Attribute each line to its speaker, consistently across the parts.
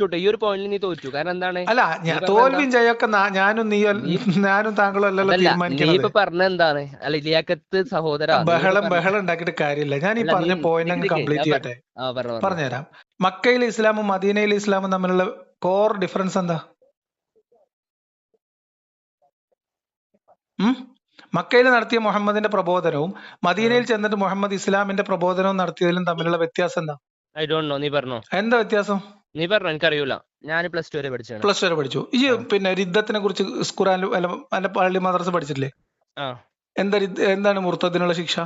Speaker 1: തോറ്റു ഈ ഒരു പോയിന്റിൽ നീ തോറ്റു. കാരണം എന്താണ്?
Speaker 2: അല്ല തോൽവിയും ജയൊക്കെ ഞാനും നീ ഞാനും താങ്കളും അല്ലല്ലോ
Speaker 1: അതല്ല നീ
Speaker 2: തീരുമാനിക്കുന്നത്
Speaker 1: ഇപ്പൊ പറഞ്ഞ എന്താണ്? അല്ല ഇലിയാക്കത്ത് സഹോദര
Speaker 2: ബഹളം ബഹളം ഉണ്ടാക്കിയിട്ട് കാര്യമില്ല. ഞാൻ ഈ പറഞ്ഞ പോയിന്റ് അങ്ങ് കംപ്ലീറ്റ് ചെയ്യട്ടെ. പറഞ്ഞുതരാം. മക്കയിലെ ഇസ്ലാമും മദീനയിലെ ഇസ്ലാമും തമ്മിലുള്ള കോർ ഡിഫറൻസ് എന്താ? മക്കയിൽ നടത്തിയ മുഹമ്മദിന്റെ പ്രബോധനവും മദീനയിൽ ചെന്നിട്ട് മുഹമ്മദ് ഇസ്ലാമിന്റെ പ്രബോധനവും നടത്തിയതിലും തമ്മിലുള്ള വ്യത്യാസം എന്താ?
Speaker 1: ഐ ഡോണ്ട് നോ നീ പറഞ്ഞോ.
Speaker 2: എന്താ വ്യത്യാസം?
Speaker 1: നീ പറഞ്ഞു എനിക്കറിയൂല ഞാൻ പ്ലസ് ടു വരെ പഠിച്ചു
Speaker 2: പ്ലസ് വരെ പഠിച്ചു. ഈ പിന്നെ രിദ്ധത്തിനെ കുറിച്ച് ഖുറാൻ അല്ല പള്ളി മദ്രസ പഠിച്ചിട്ടില്ലേ?
Speaker 1: ആ.
Speaker 2: എന്താ എന്താണ് മുർത്തതിനുള്ള ശിക്ഷ?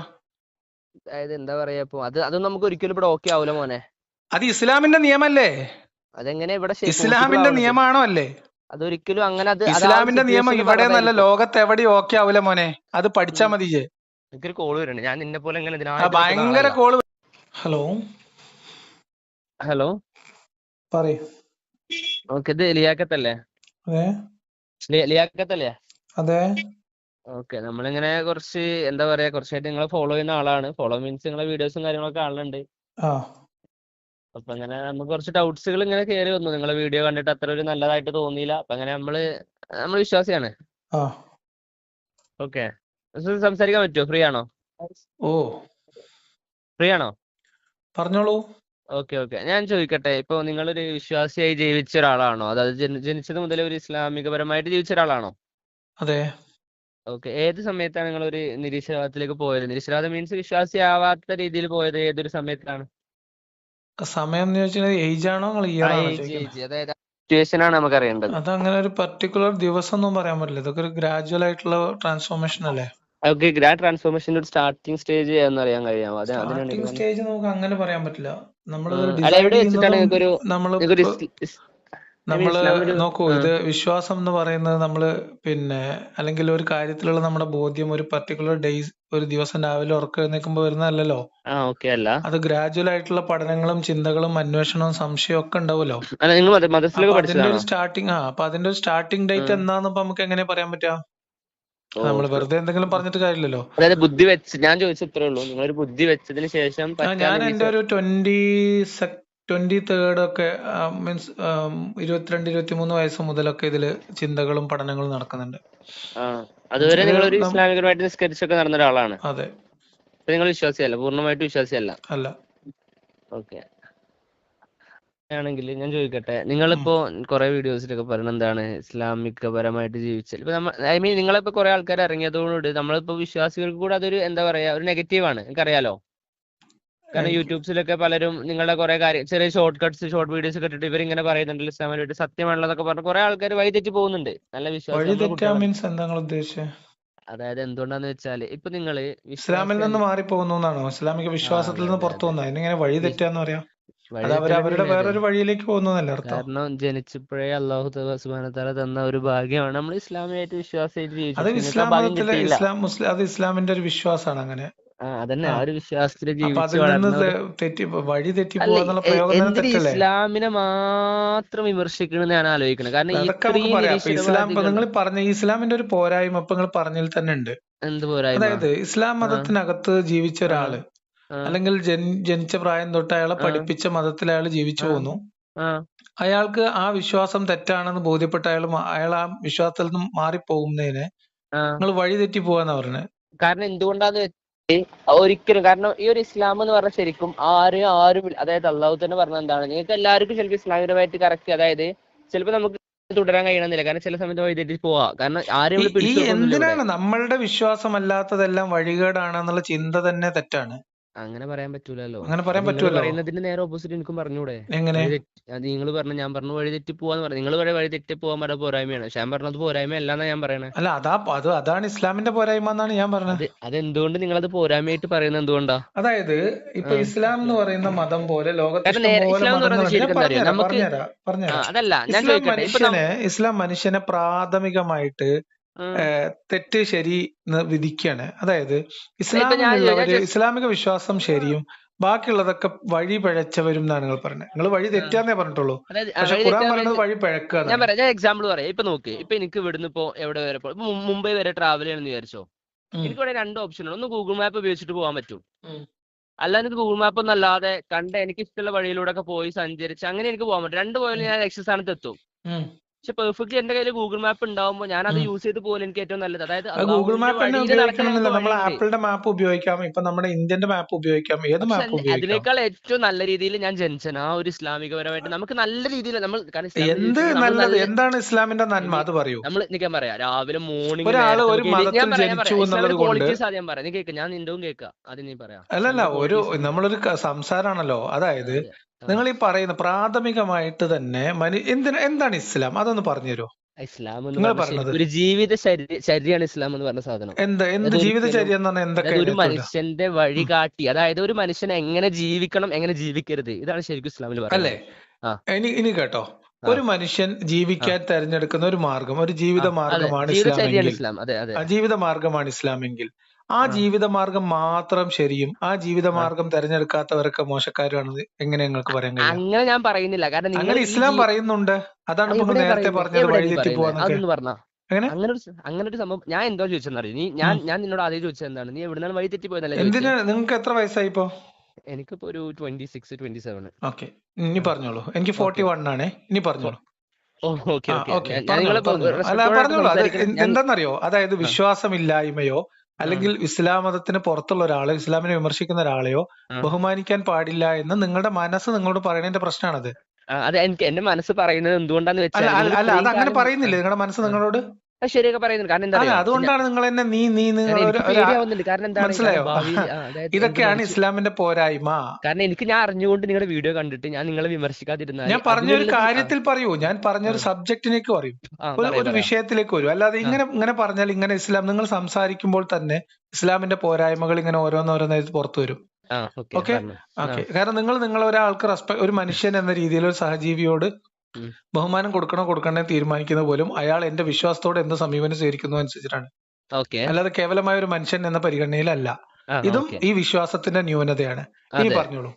Speaker 1: അതായത് എന്താ പറയാ ഇപ്പൊ അത് അതൊന്നും നമുക്ക് ഒരിക്കലും ഇവിടെ ഓക്കെ ആവൂല മോനെ.
Speaker 2: അത് ഇസ്ലാമിന്റെ നിയമല്ലേ?
Speaker 1: അതെങ്ങനെ ഇവിടെ ശരി-
Speaker 2: ഇസ്ലാമിന്റെ നിയമാണോ അല്ലേ?
Speaker 1: അതൊരിക്കലും അങ്ങനെ അത്
Speaker 2: ഇസ്ലാമിന്റെ നിയമം ഇവിടെ നല്ല ലോകത്ത് എവിടെ ഓക്കെ ആവൂല മോനെ. അത് പഠിച്ചാ മതി.
Speaker 1: എനിക്കൊരു കോൾ വരുന്നുണ്ട് ഞാൻ നിന്നെ പോലെ
Speaker 2: ഭയങ്കര കോൾ ഹലോ
Speaker 1: ഹലോ
Speaker 2: പറയൂ.
Speaker 1: ലിയാക്കത്തല്ലേ
Speaker 2: അതെ
Speaker 1: ലിയാക്കത്തല്ലേ
Speaker 2: അതെ.
Speaker 1: ഓക്കെ നമ്മളിങ്ങനെ കുറച്ച് എന്താ പറയാ കുറച്ചായിട്ട് നിങ്ങളെ ഫോളോ ചെയ്യുന്ന ആളാണ്. ഫോളോ മീൻസ് നിങ്ങളെ വീഡിയോസും കാര്യങ്ങളൊക്കെ കാണുന്നുണ്ട്. അപ്പൊ അങ്ങനെ നമുക്ക് കുറച്ച് ഡൗട്ട്സുകൾ ഇങ്ങനെ കയറി വന്നു. നിങ്ങളെ വീഡിയോ കണ്ടിട്ട് അത്ര ഒരു നല്ലതായിട്ട് തോന്നിയില്ല. അപ്പൊ അങ്ങനെ നമ്മൾ നമ്മൾ വിശ്വാസിയാണ്. ഓക്കെ. സംസാരിക്കാൻ പറ്റുമോ ഫ്രീ ആണോ?
Speaker 2: ഓ.
Speaker 1: ഫ്രീ ആണോ?
Speaker 2: പറഞ്ഞോളൂ.
Speaker 1: Okay okay. ഞാൻ ചോദിക്കട്ടെ ഇപ്പൊ നിങ്ങളൊരു വിശ്വാസിയായി ജീവിച്ച ഒരാളാണോ? അതായത് ജനി- ജനിച്ചത് മുതൽ ഒരു ഇസ്ലാമികപരമായിട്ട് ജീവിച്ച ഒരാളാണോ?
Speaker 2: അതെ.
Speaker 1: ഓക്കെ. ഏത് സമയത്താണ് നിങ്ങൾ ഒരു നിരീശ്വരവാദത്തിലേക്ക് പോയത്? നിരീശ്വരവാദം മീൻസ് വിശ്വാസിയാവാത്ത രീതിയിൽ പോയത് ഏതൊരു സമയത്താണ്?
Speaker 2: സമയം എന്ന് ചോദിച്ചാൽ ഏജ് ആണോ നിങ്ങൾ ഇയർ ആണോ ചോദിക്കുന്നത്.
Speaker 1: അതായത് സിറ്റുവേഷൻ ആണ് നമുക്ക് അറിയേണ്ടത്.
Speaker 2: അത് അങ്ങനെ ഒരു പർട്ടിക്കുലർ ദിവസം ഒന്നും പറയാൻ പറ്റില്ല. ഇതൊക്കെ ഒരു ഗ്രാജുവൽ ആയിട്ടുള്ള ട്രാൻസ്ഫോർമേഷൻ അല്ലേ?
Speaker 1: ഓക്കെ ഗ്രാൻഡ് ട്രാൻസ്ഫോർമേഷന്റെ ഒരു സ്റ്റാർട്ടിംഗ് സ്റ്റേജ് എന്ന് അറിയാൻ കഴിയാമോ അത് അതിനാണ്
Speaker 2: സ്റ്റാർട്ടിംഗ്
Speaker 1: ഞാൻ-
Speaker 2: സ്റ്റേജ് നമുക്ക് അങ്ങനെ പറയാൻ പറ്റില്ല. നമ്മൾ നോക്കൂ ഇത് വിശ്വാസം എന്ന് പറയുന്നത് നമ്മൾ പിന്നെ അല്ലെങ്കിൽ ഒരു കാര്യത്തിലുള്ള നമ്മുടെ ബോധ്യം ഒരു പർട്ടിക്കുലർ ഡേയ്സ് ഒരു ദിവസം രാവിലെ ഉറക്കം എഴുന്നേൽക്കുമ്പോൾ വരുന്നതല്ലല്ലോ. അത് ഗ്രാജുവൽ ആയിട്ടുള്ള പഠനങ്ങളും ചിന്തകളും അന്വേഷണവും സംശയവും ഒക്കെ ഉണ്ടാവുമല്ലോ. അതിന്റെ ഒരു സ്റ്റാർട്ടിങ് ആ അപ്പൊ അതിന്റെ ഒരു സ്റ്റാർട്ടിങ് ഡേറ്റ് എന്താന്ന് നമുക്ക് എങ്ങനെ പറയാൻ പറ്റുക? നമ്മൾ വെറുതെ എന്തെങ്കിലും പറഞ്ഞിട്ട് കാര്യമില്ലല്ലോ.
Speaker 1: അതായത് ബുദ്ധി വെച്ച് ഞാൻ ചോദിച്ച ഇത്രേ ഉള്ളൂ നിങ്ങൾ ഒരു ബുദ്ധി വെച്ചതിന് ശേഷം
Speaker 2: ഞാൻ എന്റെ ഒരു ട്വന്റി ട്വന്റി തേർഡ് ഒക്കെ മീൻസ് ഇരുപത്തിരണ്ട് ഇരുപത്തി മൂന്ന് വയസ്സ് മുതലൊക്കെ ഇതിൽ ചിന്തകളും പഠനങ്ങളും നടക്കുന്നുണ്ട്.
Speaker 1: അതുവരെ നിങ്ങൾ ഒരു ഇസ്ലാമികമായിട്ട് നിസ്കരിച്ചൊക്കെ നടന്ന ഒരാളാണ്
Speaker 2: അതെ
Speaker 1: നിങ്ങൾ വിശ്വാസിയല്ല പൂർണമായിട്ട് വിശ്വാസിയല്ല.
Speaker 2: അല്ല.
Speaker 1: ഓക്കെ. ആണെങ്കിൽ ഞാൻ ചോദിക്കട്ടെ നിങ്ങളിപ്പോ കുറെ വീഡിയോസിലൊക്കെ പറയുന്നത് എന്താണ് ഇസ്ലാമിക പരമായിട്ട് ജീവിച്ചത് ഇപ്പൊ നമ്മ ഐ മീൻ നിങ്ങളിപ്പോ കുറെ ആൾക്കാർ ഇറങ്ങിയതോടുകൂടി നമ്മളിപ്പോ വിശ്വാസികൾക്ക് കൂടെ അതൊരു എന്താ പറയാ ഒരു നെഗറ്റീവ് ആണ്. എനിക്കറിയാലോ? കാരണം യൂട്യൂബ്സിലൊക്കെ പലരും നിങ്ങളുടെ കുറെ കാര്യം ചെറിയ ഷോർട്ട് കട്ട്സ് ഷോർട്ട് വീഡിയോസ് ഒക്കെ ഇട്ടിട്ട് ഇവരിങ്ങനെ പറയുന്നുണ്ട് ഇസ്ലാമിനായിട്ട് സത്യമാണുള്ളതൊക്കെ പറഞ്ഞു കുറെ ആൾക്കാർ വഴി തെറ്റി പോകുന്നുണ്ട്. നല്ല വിശ്വാസം അതായത് എന്തുകൊണ്ടാന്ന് വെച്ചാൽ ഇപ്പൊ നിങ്ങൾ
Speaker 2: ഇസ്ലാമിൽ നിന്ന് മാറിപ്പോകുന്നു എന്നാണോ? ഇസ്ലാമിക വിശ്വാസത്തിൽ നിന്ന് പുറത്തു. വന്ന അതിനെങ്ങനെ വഴി തെറ്റാന്ന് പറയാം? അത്? വേറൊരു വഴിയിലേക്ക് പോകുന്നതല്ല
Speaker 1: കാരണം ജനിച്ചപ്പോഴേ അള്ളാഹു സുബാനത്താല തന്ന ഒരു ഭാഗ്യമാണ്. നമ്മൾ ഇസ്ലാമിയായിട്ട് വിശ്വാസമായിട്ട്
Speaker 2: അത് ഇസ്ലാം ഇസ്ലാം മുസ്ലിം അത് ഇസ്ലാമിന്റെ ഒരു വിശ്വാസമാണ് അങ്ങനെ.
Speaker 1: അതന്നെ.
Speaker 2: ആ.
Speaker 1: ഒരു വിശ്വാസത്തിൽ ജീവിച്ചു ഇസ്ലാമിനെ മാത്രം വിമർശിക്കണം ഞാൻ ആലോചിക്കുന്നത് കാരണം
Speaker 2: ഇസ്ലാം നിങ്ങൾ പറഞ്ഞ ഇസ്ലാമിന്റെ ഒരു പോരായ്മ ഇപ്പൊ നിങ്ങൾ പറഞ്ഞതിൽ തന്നെ ഉണ്ട്.
Speaker 1: എന്ത് പോരായ്മ?
Speaker 2: അതായത് ഇസ്ലാം മതത്തിനകത്ത് ജീവിച്ച
Speaker 1: ഒരാൾ
Speaker 2: അല്ലെങ്കിൽ ജനിച്ച പ്രായം തൊട്ട് അയാളെ പഠിപ്പിച്ച മതത്തിൽ അയാൾ ജീവിച്ചു
Speaker 1: പോകുന്നു
Speaker 2: പോന്നു. അയാൾക്ക് ആ വിശ്വാസം തെറ്റാണെന്ന് ബോധ്യപ്പെട്ട അയാൾ അയാൾ ആ വിശ്വാസത്തിൽ നിന്നും മാറിപ്പോകുന്നതിന്. നിങ്ങൾ വഴി തെറ്റി പോവാന്നാ പറഞ്ഞത്
Speaker 1: കാരണം എന്തുകൊണ്ടാന്ന് വെച്ചാൽ ഒരിക്കലും കാരണം ഈ ഒരു ഇസ്ലാം എന്ന് പറഞ്ഞാൽ ശരിക്കും ആരും ആരും അതായത് അള്ളാഹു തന്നെ പറഞ്ഞ എന്താണ് നിങ്ങൾക്ക് എല്ലാവർക്കും ചിലപ്പോൾ ഇസ്ലാമികമായിട്ട് കറക്റ്റ് അതായത് ചിലപ്പോൾ നമുക്ക് തുടരാൻ കഴിയണമെന്നില്ല കാരണം ചില സമയത്ത് വഴി തെറ്റി പോവാ കാരണം ആരും.
Speaker 2: എന്തിനാണ് നമ്മളുടെ വിശ്വാസം അല്ലാത്തതെല്ലാം വഴികേടാണെന്നുള്ള ചിന്ത തന്നെ തെറ്റാണ്.
Speaker 1: അങ്ങനെ പറയാൻ പറ്റൂലല്ലോ.
Speaker 2: അങ്ങനെ പറയാൻ പറ്റൂലല്ലോ.
Speaker 1: പറയുന്നതിന്റെ നേരെ ഓപ്പോസിറ്റ് എനിക്കും പറഞ്ഞൂടെ
Speaker 2: എങ്ങനെ?
Speaker 1: വഴി അത് നിങ്ങൾ പറഞ്ഞ ഞാൻ പറഞ്ഞു വഴി തെറ്റി പോവാന്ന് പറഞ്ഞു നിങ്ങൾ വഴി തെറ്റി പോവാൻ പറഞ്ഞ പോരായ്മയാണ്. പക്ഷെ ഞാൻ പറഞ്ഞത് പോരായ്മ അല്ലാന്നാ ഞാൻ പറയണേ.
Speaker 2: അല്ല അതാ അത് അതാണ് ഇസ്ലാമിന്റെ പോരായ്മ എന്നാണ് ഞാൻ പറഞ്ഞത്.
Speaker 1: അത് എന്തുകൊണ്ട് നിങ്ങൾ അത് പോരായ്മയായിട്ട് പറയുന്നത് എന്തുകൊണ്ടാ?
Speaker 2: അതായത് ഇപ്പൊ ഇസ്ലാം എന്ന് പറയുന്ന മതം പോലെ ലോകത്തെ
Speaker 1: അതല്ല
Speaker 2: ഇസ്ലാം മനുഷ്യനെ പ്രാഥമികമായിട്ട് തെറ്റ് ശരി എന്ന് വിധിക്കുകയാണ് അതായത്
Speaker 1: ഇപ്പൊ ഞാൻ ഞാൻ
Speaker 2: ഇസ്ലാമിലുള്ളവര് ഇസ്ലാമിക വിശ്വാസം ശരിയും ബാക്കിയുള്ളതൊക്കെ വഴി പിഴച്ചവരും എന്നാണ് നിങ്ങൾ പറഞ്ഞത് നിങ്ങൾ വഴി തെറ്റാന്നേ പറഞ്ഞിട്ടുള്ളൂ.
Speaker 1: അതായത് ആ
Speaker 2: പക്ഷെ
Speaker 1: വഴി തെറ്റാന്ന്
Speaker 2: പറയുന്നത് വഴി പിഴക്കുക
Speaker 1: ഞാൻ
Speaker 2: എന്നാണ്.
Speaker 1: പറയാം ഞാൻ എക്സാമ്പിൾ പറയാം. ഇപ്പൊ നോക്ക് ഇപ്പൊ എനിക്ക് ഇവിടുന്ന് ഇപ്പോ എവിടെ വരെ പോ- ഇപ്പൊ മു- മുംബൈ വരെ ട്രാവൽ ചെയ്യണമെന്ന് വിചാരിച്ചോ?
Speaker 2: എനിക്ക്
Speaker 1: ഇവിടെ രണ്ട് ഓപ്ഷൻ ഉണ്ട് ഒന്ന് ഗൂഗിൾ മാപ്പ് ഉപയോഗിച്ചിട്ട് പോകാൻ പറ്റും.
Speaker 2: ഉം.
Speaker 1: അല്ലാതെ എനിക്ക് ഗൂഗിൾ മാപ്പ് ഒന്നും അല്ലാതെ കണ്ട എനിക്ക് ഇഷ്ടമുള്ള വഴിയിലൂടെ ഒക്കെ പോയി സഞ്ചരിച്ച് അങ്ങനെ എനിക്ക് പോകാൻ പറ്റും. രണ്ട് പോയാലും ഞാൻ ലക്ഷ്യസ്ഥാനത്ത് എത്തും.
Speaker 2: ഉം.
Speaker 1: പക്ഷെ പെർഫെക്റ്റ്ലി എന്റെ കയ്യിൽ ഗൂഗിൾ മാപ്പ് ഉണ്ടാവുമ്പോൾ ഞാൻ അത് യൂസ് ചെയ്ത് പോലെ എനിക്ക് ഏറ്റവും നല്ലത്. അതായത്
Speaker 2: ഗൂഗിൾ മാപ്പ് നമ്മൾ ആപ്പിളിന്റെ മാപ്പ് ഉപയോഗിക്കാം. ഇപ്പൊ നമ്മുടെ ഇന്ത്യന്റെ മാപ്പ് ഉപയോഗിക്കാം. ഏത് മാപ്പ്
Speaker 1: അതിനേക്കാൾ ഏറ്റവും നല്ല രീതിയിൽ ഞാൻ ജനിച്ചൻ ആ ഒരു ഇസ്ലാമികപരമായിട്ട് നമുക്ക് നല്ല രീതിയിൽ നമ്മൾ
Speaker 2: എന്ത് നല്ലത്? എന്താണ് ഇസ്ലാമിന്റെ നന്മ? അത് പറയൂ.
Speaker 1: നമ്മൾ ഞാൻ പറയാം. രാവിലെ മോർണിംഗ്
Speaker 2: ഒരാൾ ഒരു മതത്തിൽ ജനിച്ചു എന്നുള്ളത് കൊണ്ട്
Speaker 1: പറയാം. നീ കേൾക്കാം ഞാൻ നിന്റെ കേൾക്കാം അത് നീ പറയാം.
Speaker 2: അല്ലല്ല ഒരു. നമ്മളൊരു സംസാരമാണല്ലോ അതായത്. നിങ്ങൾ ഈ പറയുന്ന പ്രാഥമികമായിട്ട് തന്നെ മനു എന്തിന് എന്താണ് ഇസ്ലാം? അതൊന്ന് പറഞ്ഞുതരോ
Speaker 1: ഇസ്ലാം എന്ന്
Speaker 2: പറഞ്ഞത്.
Speaker 1: ഒരു ജീവിത ഇസ്ലാം എന്ന് പറഞ്ഞ സാധനം.
Speaker 2: എന്ത് എന്ത് ജീവിതചര്യ എന്ന് പറഞ്ഞാൽ എന്തൊക്കെ
Speaker 1: ഒരു മനുഷ്യന്റെ വഴി കാട്ടി അതായത് ഒരു മനുഷ്യൻ എങ്ങനെ ജീവിക്കണം എങ്ങനെ ജീവിക്കരുത് ഇതാണ് ശരിക്കും ഇസ്ലാമിൽ
Speaker 2: അല്ലേ?
Speaker 1: ആ.
Speaker 2: ഇനി ഇനി കേട്ടോ. ഒരു മനുഷ്യൻ ജീവിക്കാൻ തെരഞ്ഞെടുക്കുന്ന ഒരു മാർഗം ഒരു ജീവിത മാർഗമാണ് ഇസ്ലാമെങ്കിൽ.
Speaker 1: അതെ
Speaker 2: ജീവിത മാർഗമാണ് ഇസ്ലാമെങ്കിൽ. ആ
Speaker 1: ജീവിതമാർഗം
Speaker 2: ജീവിത മാർഗം മാത്രം ശരിയും ആ ജീവിതമാർഗം തെരഞ്ഞെടുക്കാത്തവരൊക്കെ മോശക്കാരാണ് എങ്ങനെ നിങ്ങൾക്ക് പറയാൻ കഴിയും?
Speaker 1: അങ്ങനെ ഞാൻ പറയുന്നില്ല. കാരണം നിങ്ങൾ
Speaker 2: അങ്ങനെ ഇസ്ലാം പറയുന്നുണ്ട്. അതാണ്
Speaker 1: എവിടെ
Speaker 2: നേരത്തെ പറഞ്ഞത് വഴി തെറ്റി
Speaker 1: പറയുന്നത്?
Speaker 2: എന്ന്
Speaker 1: അതൊന്ന് പറഞ്ഞ? അങ്ങനെ ഒരു അങ്ങനെ ഒരു സംഭവം ഞാൻ എന്തോ ചോദിച്ചെന്നറിയോ നീ ഞാൻ ഞാൻ നിന്നോട് ആദ്യം ചോദിച്ചത് എന്താണ് നീ എവിടുന്നാണ് വഴി തെറ്റി പോയതല്ലേ
Speaker 2: എന്തിനാ? നിങ്ങൾക്ക് എത്ര വയസ്സായി ഇപ്പോ?
Speaker 1: എനിക്കിപ്പോ ഒരു twenty six twenty seven
Speaker 2: okay. ഇനി പറഞ്ഞോളൂ. എനിക്ക് ഫോർട്ടി വൺ ആണ്. ഇനി പറഞ്ഞോളൂ.
Speaker 1: Okay okay.
Speaker 2: പറഞ്ഞോളൂ, പറഞ്ഞോളൂ. അല്ല പറഞ്ഞോളൂ. അത്
Speaker 1: സംസാരിക്കണം.
Speaker 2: എന്ത്
Speaker 1: ഞാൻ-
Speaker 2: എന്താന്നറിയോ? അതായത് വിശ്വാസമില്ലായ്മയോ അല്ലെങ്കിൽ ഇസ്ലാം മതത്തിന് പുറത്തുള്ള ഒരാളെ ഇസ്ലാമിനെ വിമർശിക്കുന്ന ഒരാളെയോ ബഹുമാനിക്കാൻ പാടില്ല എന്ന് നിങ്ങളുടെ മനസ്സ് നിങ്ങളോട് പറയുന്നതിന്റെ പ്രശ്നമാണത്
Speaker 1: അത് എനിക്ക് എന്റെ മനസ്സ് പറയുന്നത് എന്തുകൊണ്ടാന്ന് വെച്ചാൽ
Speaker 2: അല്ല അത് അങ്ങനെ പറയുന്നില്ലേ? നിങ്ങളുടെ മനസ്സ് നിങ്ങളോട്?
Speaker 1: ശരിയൊക്കെ പറയുന്നുണ്ട്. കാരണം എന്താ
Speaker 2: അതുകൊണ്ടാണ് നിങ്ങൾ എന്നെ നീ നീ ഒരു ഒരു
Speaker 1: പേടിയാവുന്നുണ്ട്. കാരണം എന്താണ്
Speaker 2: ഇതൊക്കെയാണ് ഇസ്ലാമിന്റെ പോരായ്മ.
Speaker 1: കാരണം എനിക്ക് ഞാൻ അറിഞ്ഞുകൊണ്ട് നിങ്ങളുടെ വീഡിയോ കണ്ടിട്ട് ഞാൻ നിങ്ങളെ വിമർശിക്കാതിരുന്ന
Speaker 2: ഞാൻ പറഞ്ഞ
Speaker 1: ഒരു
Speaker 2: കാര്യത്തിൽ പറയൂ. ഞാൻ പറഞ്ഞൊരു സബ്ജക്റ്റിലേക്ക് പറയും. ഒരു ഒരു വിഷയത്തിലേക്ക് വരും. അല്ലാതെ ഇങ്ങനെ ഇങ്ങനെ പറഞ്ഞാൽ ഇങ്ങനെ ഇസ്ലാം നിങ്ങൾ സംസാരിക്കുമ്പോൾ തന്നെ ഇസ്ലാമിന്റെ പോരായ്മകൾ ഇങ്ങനെ ഓരോന്നോരോന്നായിട്ട് പുറത്തു വരും.
Speaker 1: ഓക്കെ
Speaker 2: ഓക്കേ, കാരണം നിങ്ങൾ നിങ്ങൾ ഒരാൾക്ക് റെസ്പെക്ട് ഒരു മനുഷ്യൻ എന്ന രീതിയിൽ ഒരു സഹജീവിയോട്. ബഹുമാനം കൊടുക്കണോ കൊടുക്കണേ തീരുമാനിക്കുന്ന പോലും അയാൾ എന്റെ വിശ്വാസത്തോടെ എന്ത് സമീപനം സ്വീകരിക്കുന്നു അനുസരിച്ചിട്ടാണ്.
Speaker 1: ഓക്കേ.
Speaker 2: അല്ലാതെ കേവലമായ ഒരു മനുഷ്യൻ എന്ന പരിഗണനയിലല്ല. ഇതും ഈ വിശ്വാസത്തിന്റെ ന്യൂനതയാണ്. ഇനി. പറഞ്ഞോളൂ.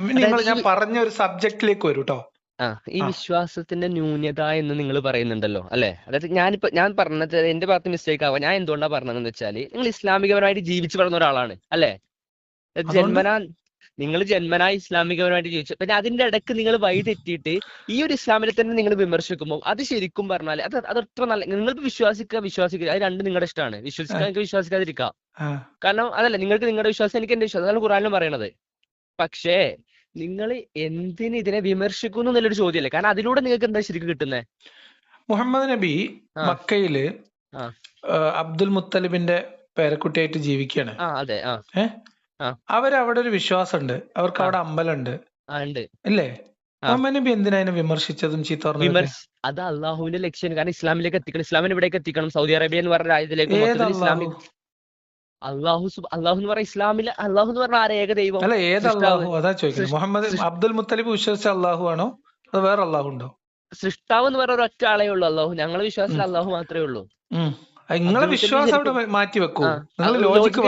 Speaker 2: നിങ്ങൾ ഞാൻ പറഞ്ഞ ഒരു സബ്ജക്റ്റിലേക്ക് വരൂ കേട്ടോ
Speaker 1: ആ ഈ. വിശ്വാസത്തിന്റെ ന്യൂനത എന്ന് നിങ്ങൾ പറയുന്നുണ്ടല്ലോ അല്ലെ? അതായത് ഞാനിപ്പോ ഞാൻ പറഞ്ഞത് എന്റെ ഭാഗത്ത് മിസ്റ്റേക്ക് ആവാം. ഞാൻ എന്തുകൊണ്ടാ പറഞ്ഞതെന്ന് വെച്ചാൽ നിങ്ങൾ ഇസ്ലാമികപരമായിട്ട് ജീവിച്ചു വളർന്ന ഒരാളാണ് അല്ലെ? ജന്മനാ നിങ്ങൾ ജന്മനാ ഇസ്ലാമികപരമായിട്ട് ജീവിച്ചു പിന്നെ അതിന്റെ ഇടയ്ക്ക് നിങ്ങൾ വഴി തെറ്റിയിട്ട് ഈ ഒരു ഇസ്ലാമിനെ തന്നെ നിങ്ങൾ വിമർശിക്കുമ്പോൾ അത് ശരിക്കും പറഞ്ഞാൽ അത് അത് അത്ര നല്ല നിങ്ങൾക്ക് വിശ്വാസിക്കുക വിശ്വാസിക്കുക അത് രണ്ട് നിങ്ങളുടെ ഇഷ്ടമാണ്. വിശ്വസിക്കാൻ എനിക്ക് വിശ്വാസിക്കാതിരിക്കാം. കാരണം അതല്ല നിങ്ങൾക്ക് നിങ്ങളുടെ വിശ്വാസം എനിക്ക് എന്റെ വിശ്വാസം അതാണ് ഖുറാനിലും പറയണത്. പക്ഷേ നിങ്ങൾ എന്തിന് ഇതിനെ വിമർശിക്കുന്നു എന്നുള്ളൊരു ചോദ്യമല്ലേ കാരണം അതിലൂടെ നിങ്ങൾക്ക് എന്താ ശരിക്കും കിട്ടുന്നത്
Speaker 2: മുഹമ്മദ് നബി. മക്കയിൽ അബ്ദുൽ മുത്തലിബിന്റെ പേരക്കുട്ടിയായിട്ട് ജീവിക്കുകയാണ്.
Speaker 1: ഏഹ്.
Speaker 2: അവരവിടെ ഒരു വിശ്വാസമുണ്ട് അവർക്ക് അവിടെ അമ്പലമുണ്ട് അല്ലേ എന്തിനാ അതിനെ വിമർശിച്ചതും ചീത്ത
Speaker 1: അത് അള്ളാഹുവിന്റെ ലക്ഷ്യം കാരണം ഇസ്ലാമിലേക്ക് എത്തിക്കണം. ഇസ്ലാമിന് ഇവിടേക്ക് എത്തിക്കണം. സൗദി അറേബ്യ എന്ന് പറഞ്ഞ രാജ്യത്തിലേക്ക്
Speaker 2: അള്ളാഹു?
Speaker 1: ഇസ്ലാമിക് അള്ളാഹു എന്ന് പറഞ്ഞ ഇസ്ലാമിലെ അള്ളാഹു എന്ന് പറഞ്ഞ ആരേക ദൈവം?
Speaker 2: അല്ല ഏത്
Speaker 1: സൃഷ്ടാവ്.
Speaker 2: അള്ളാഹു? അതാ ചോദിക്കുന്നത് മുഹമ്മദ് അബ്ദുൽ മുത്തലിബ് വിശ്വസിച്ച അള്ളാഹു ആണോ? അത് വേറെ അള്ളാഹു ഉണ്ടോ?
Speaker 1: സൃഷ്ടാവ് എന്ന് പറഞ്ഞ ഒറ്റ ആളേ ഉള്ളൂ അള്ളാഹു. ഞങ്ങളെ വിശ്വാസത്തിൽ. അള്ളാഹു മാത്രമേ ഉള്ളൂ.
Speaker 2: നിങ്ങളെ വിശ്വാസം അവിടെ മാറ്റി വെക്കൂ. നിങ്ങൾ ലോജിക്ക്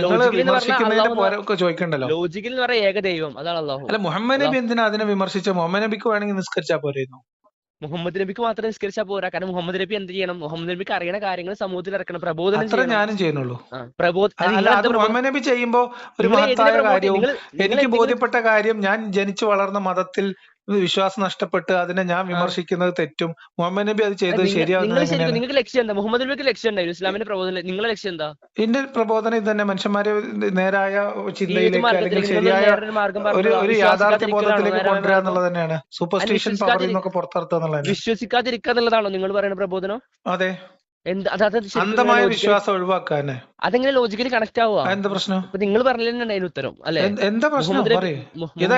Speaker 2: നിങ്ങൾ വിമർശിക്കുന്നതിന്റെ ചോദിക്കണ്ടല്ലോ.
Speaker 1: ലോജിക്കിൽ ഏകദൈവം അതാണല്ലോ
Speaker 2: അല്ല മുഹമ്മദ് നബി എന്തിനാ അതിനെ വിമർശിച്ച? മുഹമ്മദ് നബിക്ക് വേണമെങ്കിൽ നിസ്കരിച്ചാ പോരായിരുന്നു
Speaker 1: മുഹമ്മദ് നബിക്ക് മാത്രം നിസ്കരിച്ചാ പോരാ. കാരണം മുഹമ്മദ് നബി എന്ത് ചെയ്യണം? മുഹമ്മദ് നബിക്ക് അറിയണ കാര്യങ്ങൾ സമൂഹത്തിൽ ഇറക്കണം പ്രബോധനം
Speaker 2: അത്ര ഞാനും ചെയ്യുന്നുള്ളൂ. മുഹമ്മദ് നബി ചെയ്യുമ്പോ ഒരു മഹത്തായ കാര്യവും എനിക്ക് ബോധ്യപ്പെട്ട കാര്യം ഞാൻ ജനിച്ചു വളർന്ന മതത്തിൽ വിശ്വാസം നഷ്ടപ്പെട്ട് അതിനെ ഞാൻ വിമർശിക്കുന്നത് തെറ്റും. മുഹമ്മദ് നബി അത് ചെയ്തത് എങ്ങനെയാണ്?
Speaker 1: നിങ്ങൾക്ക് ലക്ഷ്യം എന്താ മുഹമ്മദ് നബിക്ക് ലക്ഷ്യം ഉണ്ടായിരുന്നു ഇസ്ലാമിന്റെ പ്രബോധനം നിങ്ങളെ ലക്ഷ്യം എന്താ
Speaker 2: ഇതിന്റെ പ്രബോധനം ഇത് തന്നെ മനുഷ്യന്മാരെ നേരായ ചിന്തയിലേക്ക് അല്ലെങ്കിൽ ശരിയായ ഒരു ഒരു യാഥാർത്ഥ്യ ബോധത്തിലേക്ക് കൊണ്ടുവരിക എന്നുള്ളത് തന്നെയാണ്. സൂപ്പർസ്റ്റിഷൻ പവറിൽ നിന്നൊക്കെ പുറത്തിറക്കുക എന്നുള്ളതാണ്
Speaker 1: വിശ്വസിക്കാതിരിക്കുക എന്നുള്ളതാണോ നിങ്ങൾ പറയുന്ന പ്രബോധനം?
Speaker 2: അതെ.
Speaker 1: എന്ത്
Speaker 2: അന്ധമായ വിശ്വാസം ഒഴിവാക്കുക തന്നെ
Speaker 1: അതെങ്ങനെ ലോജിക്കലി കണക്ട് ആവുക?
Speaker 2: എന്താ പ്രശ്നം?
Speaker 1: നിങ്ങൾ പറഞ്ഞില്ല ഉത്തരം അല്ലെ?
Speaker 2: എന്താ പ്രശ്നം?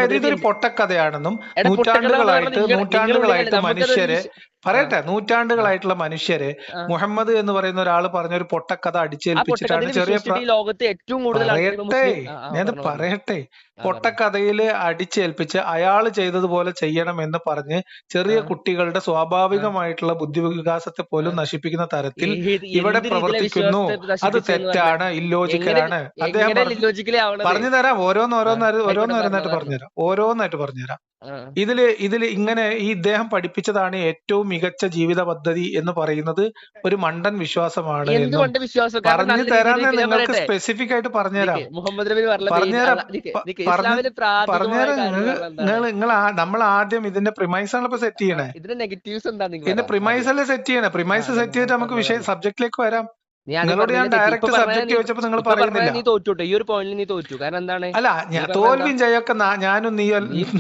Speaker 1: നബി
Speaker 2: ഇതൊരു പൊട്ടക്കഥയാണെന്നും നൂറ്റാണ്ടുകളായിട്ട് നൂറ്റാണ്ടുകളായിട്ട് മനുഷ്യരെ പറയട്ടെ നൂറ്റാണ്ടുകളായിട്ടുള്ള മനുഷ്യരെ മുഹമ്മദ് എന്ന് പറയുന്ന ഒരാൾ പറഞ്ഞ ഒരു പൊട്ടക്കഥ അടിച്ചേൽപ്പിച്ചിട്ടാണ് ചെറിയ പറയട്ടെ ഞാൻ. പറയട്ടെ. പൊട്ടക്കഥയിൽ അടിച്ചേൽപ്പിച്ച് അയാൾ ചെയ്തതുപോലെ ചെയ്യണം എന്ന് പറഞ്ഞ് ചെറിയ കുട്ടികളുടെ സ്വാഭാവികമായിട്ടുള്ള ബുദ്ധിവികാസത്തെ പോലും നശിപ്പിക്കുന്ന തരത്തിൽ ഇവിടെ പ്രവർത്തിക്കുന്നു. അത് തെറ്റാണ് ഇല്ലോജിക്കലാണ്. അദ്ദേഹം പറഞ്ഞു തരാം ഓരോന്ന്
Speaker 1: ഓരോന്നായിട്ട്
Speaker 2: പറഞ്ഞുതരാം. ഓരോന്നായിട്ട് പറഞ്ഞുതരാം. ഇതിൽ ഇതിൽ ഇങ്ങനെ ഈ ഇദ്ദേഹം പഠിപ്പിച്ചതാണ് ഏറ്റവും മികച്ച ജീവിത പദ്ധതി എന്ന് പറയുന്നത് ഒരു മണ്ടൻ വിശ്വാസമാണ് പറഞ്ഞു തരാൻ നിങ്ങൾക്ക് സ്പെസിഫിക് ആയിട്ട് പറഞ്ഞുതരാം. പറഞ്ഞുതരാം. പറഞ്ഞുതരാം. നിങ്ങൾ നിങ്ങൾ നമ്മൾ ആദ്യം ഇതിന്റെ പ്രിമൈസ് ആണ് ഇപ്പൊ സെറ്റ് ചെയ്യണേ.
Speaker 1: ഇതിന്റെ
Speaker 2: പ്രിമൈസ് അല്ലേ സെറ്റ് ചെയ്യണേ? പ്രിമൈസ് സെറ്റ് ചെയ്തിട്ട് നമുക്ക് വിഷയം. സബ്ജക്റ്റിലേക്ക് വരാം. നിങ്ങളോട് ഞാൻ ഡയറക്റ്റ് സബ്ജക്ട്
Speaker 1: നീ-
Speaker 2: നിങ്ങൾ പറയുന്നില്ല.
Speaker 1: നീ തോറ്റുട്ടോ ഈ ഒരു പോയിന്റിൽ നീ തോറ്റു. കാരണം എന്താണ്?
Speaker 2: അല്ല തോൽവിയും ജയൊക്കെ നാ- ഞാനും നീ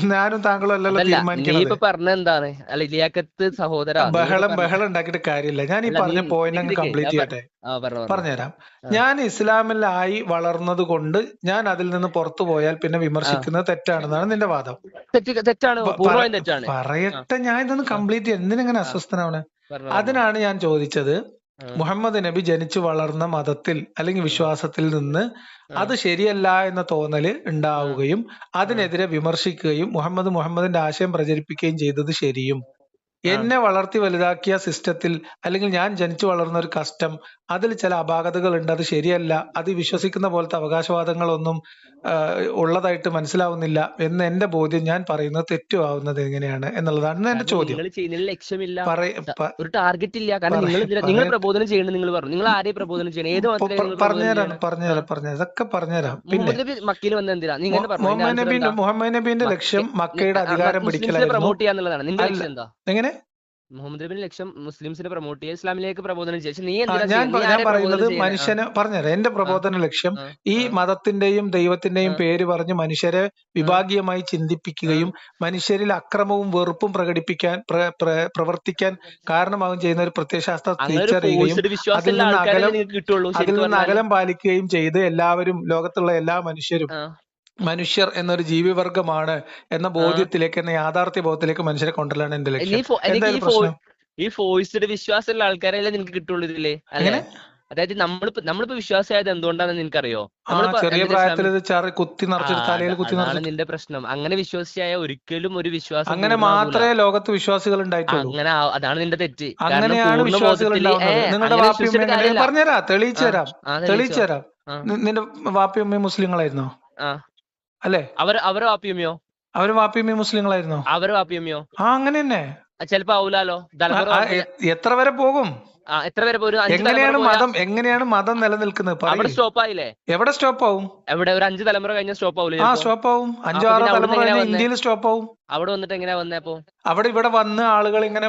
Speaker 2: ഞാനും താങ്കളും അല്ലല്ലോ
Speaker 1: തീരുമാനിക്കുന്നത് നീ
Speaker 2: തീരുമാനിക്കുന്നത്
Speaker 1: ഇപ്പൊ പറഞ്ഞ എന്താണ്? അല്ല ഇലിയാക്കത്ത് സഹോദര
Speaker 2: ബഹളം ബഹളം ഉണ്ടാക്കിയിട്ട് കാര്യമില്ല. ഞാൻ ഈ പറഞ്ഞ പോയിന്റ് അങ്ങ് കംപ്ലീറ്റ് ചെയ്യട്ടെ. പറഞ്ഞുതരാം. ഞാൻ ഇസ്ലാമിലായി വളർന്നത് കൊണ്ട് ഞാൻ അതിൽ നിന്ന് പുറത്തു പോയാൽ പിന്നെ വിമർശിക്കുന്നത് തെറ്റാണെന്നാണ് നിന്റെ വാദം.
Speaker 1: തെറ്റ് തെറ്റാണ്
Speaker 2: പറയട്ടെ ഞാൻ ഇതൊന്ന് കംപ്ലീറ്റ് ചെയ്യാം. എന്തിനെങ്ങനെ
Speaker 1: പറഞ്ഞോ.
Speaker 2: അതിനാണ് ഞാൻ ചോദിച്ചത്. മുഹമ്മദ് നബി ജനിച്ചു വളർന്ന മതത്തിൽ അല്ലെങ്കിൽ വിശ്വാസത്തിൽ നിന്ന് അത് ശരിയല്ല എന്ന തോന്നൽ ഉണ്ടാവുകയും അതിനെതിരെ വിമർശിക്കുകയും മുഹമ്മദ് മുഹമ്മദിന്റെ ആശയം പ്രചരിപ്പിക്കുകയും ചെയ്തത് ശരിയും. എന്നെ വളർത്തി വലുതാക്കിയ സിസ്റ്റത്തിൽ അല്ലെങ്കിൽ ഞാൻ ജനിച്ചു വളർന്ന ഒരു കസ്റ്റം അതിൽ ചില അപാകതകൾ ഉണ്ട് അത് ശരിയല്ല അത് വിശ്വസിക്കുന്ന പോലത്തെ അവകാശവാദങ്ങളൊന്നും ഉള്ളതായിട്ട് മനസ്സിലാവുന്നില്ല എന്ന് എന്റെ ബോധ്യം ഞാൻ പറയുന്നത് തെറ്റുമാവുന്നത് എങ്ങനെയാണ് എന്നുള്ളതാണ് എന്റെ ചോദ്യം.
Speaker 1: ലക്ഷ്യമില്ല. ഒരു ടാർഗറ്റ് ഇല്ല. കാരണം നിങ്ങൾ നിങ്ങൾ പ്രബോധനം ചെയ്യണം നിങ്ങൾ പറഞ്ഞു. നിങ്ങൾ ആരെയും പ്രബോധനം ചെയ്യണം? ഏത്
Speaker 2: പറഞ്ഞുതരാം പറഞ്ഞുതരാം പറഞ്ഞുതരാം. ഇതൊക്കെ പറഞ്ഞുതരാം. പിന്നെ
Speaker 1: മക്കയിൽ വന്ന എന്തിനാ? നിങ്ങൾ
Speaker 2: മുഹമ്മദ് നബിന്റെ മുഹമ്മദ് നബിന്റെ ലക്ഷ്യം മക്കയുടെ അധികാരം പിടിക്കലായിരുന്നു.
Speaker 1: പ്രൊമോട്ട് ചെയ്യാന്നുള്ളതാണ്.
Speaker 2: നിങ്ങളുടെ
Speaker 1: ലക്ഷ്യം എന്താ?
Speaker 2: എങ്ങനെ?
Speaker 1: മുഹമ്മദ് നബിന്റെ ലക്ഷ്യം മുസ്ലിംസിനെ പ്രൊമോട്ട് ചെയ്യുക ഇസ്ലാമിലേക്ക് പ്രബോധനം ചെയ്യുക നീ
Speaker 2: ഞാൻ പറയുന്നത് മനുഷ്യന് പറഞ്ഞുതരാം. എന്റെ പ്രബോധന ലക്ഷ്യം ഈ മതത്തിന്റെയും ദൈവത്തിന്റെയും പേര് പറഞ്ഞ് മനുഷ്യരെ വിഭാഗീയമായി ചിന്തിപ്പിക്കുകയും മനുഷ്യരിൽ അക്രമവും വെറുപ്പും പ്രകടിപ്പിക്കാൻ പ്ര- പ്ര- പ്രവർത്തിക്കാൻ കാരണമാകും ചെയ്യുന്ന ഒരു പ്രത്യയശാസ്ത്രം തിരിച്ചറിയുകയും അതിൽ നിന്ന് അകലം- അതിൽ നിന്ന് അകലം പാലിക്കുകയും ചെയ്ത് എല്ലാവരും ലോകത്തുള്ള എല്ലാ മനുഷ്യരും മനുഷ്യർ എന്നൊരു ജീവിവർഗമാണ് എന്ന ബോധ്യത്തിലേക്ക് എന്ന യാഥാർത്ഥ്യ ബോധത്തിലേക്ക് മനുഷ്യരെ കൊണ്ടുവരാൻ എന്റെ ലക്ഷ്യം.
Speaker 1: ഈ
Speaker 2: എന്തായാലും
Speaker 1: ഫോ-
Speaker 2: പ്രശ്നം?
Speaker 1: ഈ ഫോഴ്സ്ഡ് വിശ്വാസമുള്ള ആൾക്കാരല്ലേ നിനക്ക് കിട്ടുള്ളൂ ഇതിൽ?
Speaker 2: അങ്ങനെ
Speaker 1: അതായത് നമ്മളിപ്പോ നമ്മളിപ്പോ വിശ്വാസമായത് എന്തുകൊണ്ടാണെന്ന് നിനക്കറിയോ?
Speaker 2: ചെറിയ പ്രായത്തിൽ കുത്തി തലയിൽ കുത്തി
Speaker 1: നിന്റെ പ്രശ്നം. അങ്ങനെ വിശ്വാസിയായ ഒരിക്കലും ഒരു വിശ്വാസം
Speaker 2: അങ്ങനെ മാത്രമേ ലോകത്ത് വിശ്വാസികൾ ഉണ്ടായിട്ടുള്ളൂ.
Speaker 1: അങ്ങനെ അതാണ് നിന്റെ തെറ്റ്.
Speaker 2: അങ്ങനെയാണ് വിശ്വാസികൾ നിങ്ങളുടെ. പറഞ്ഞുതരാം തെളിയിച്ചു തരാം തെളിയിച്ചു തരാം. നിന്റെ വാപ്പിയമ്മ മുസ്ലിങ്ങളായിരുന്നോ?
Speaker 1: ആ.
Speaker 2: അല്ലേ?
Speaker 1: അവർ അവർ വാപ്പിയമ്മയോ
Speaker 2: അവർ വാപ്പിയമ്മയോ മുസ്ലിങ്ങളായിരുന്നോ?
Speaker 1: അവർ വാപ്പിയമ്മയോ
Speaker 2: ആ അങ്ങനെ തന്നെ.
Speaker 1: ചിലപ്പോ
Speaker 2: ആവൂലോ എത്ര വരെ പോകും?
Speaker 1: എത്ര അഞ്ച്
Speaker 2: എങ്ങനെയാണ് മതം എങ്ങനെയാണ് മതം നിലനിൽക്കുന്നത്?
Speaker 1: അവിടെ സ്റ്റോപ്പ് ആയില്ലേ
Speaker 2: എവിടെ സ്റ്റോപ്പ് ആവും
Speaker 1: എവിടെ ഒരു അഞ്ച് തലമുറ കഴിഞ്ഞ സ്റ്റോപ്പ് ആവില്ലേ
Speaker 2: ആ സ്റ്റോപ്പ് ആവും അഞ്ചോ ആറ് തലമുറ കഴിഞ്ഞാൽ ഇന്ത്യയിൽ സ്റ്റോപ്പ് ആവും
Speaker 1: അവിടെ വന്നിട്ട് എങ്ങനെയാ വന്നേ അപ്പൊ?
Speaker 2: അവിടെ ഇവിടെ വന്ന് ആളുകൾ ഇങ്ങനെ.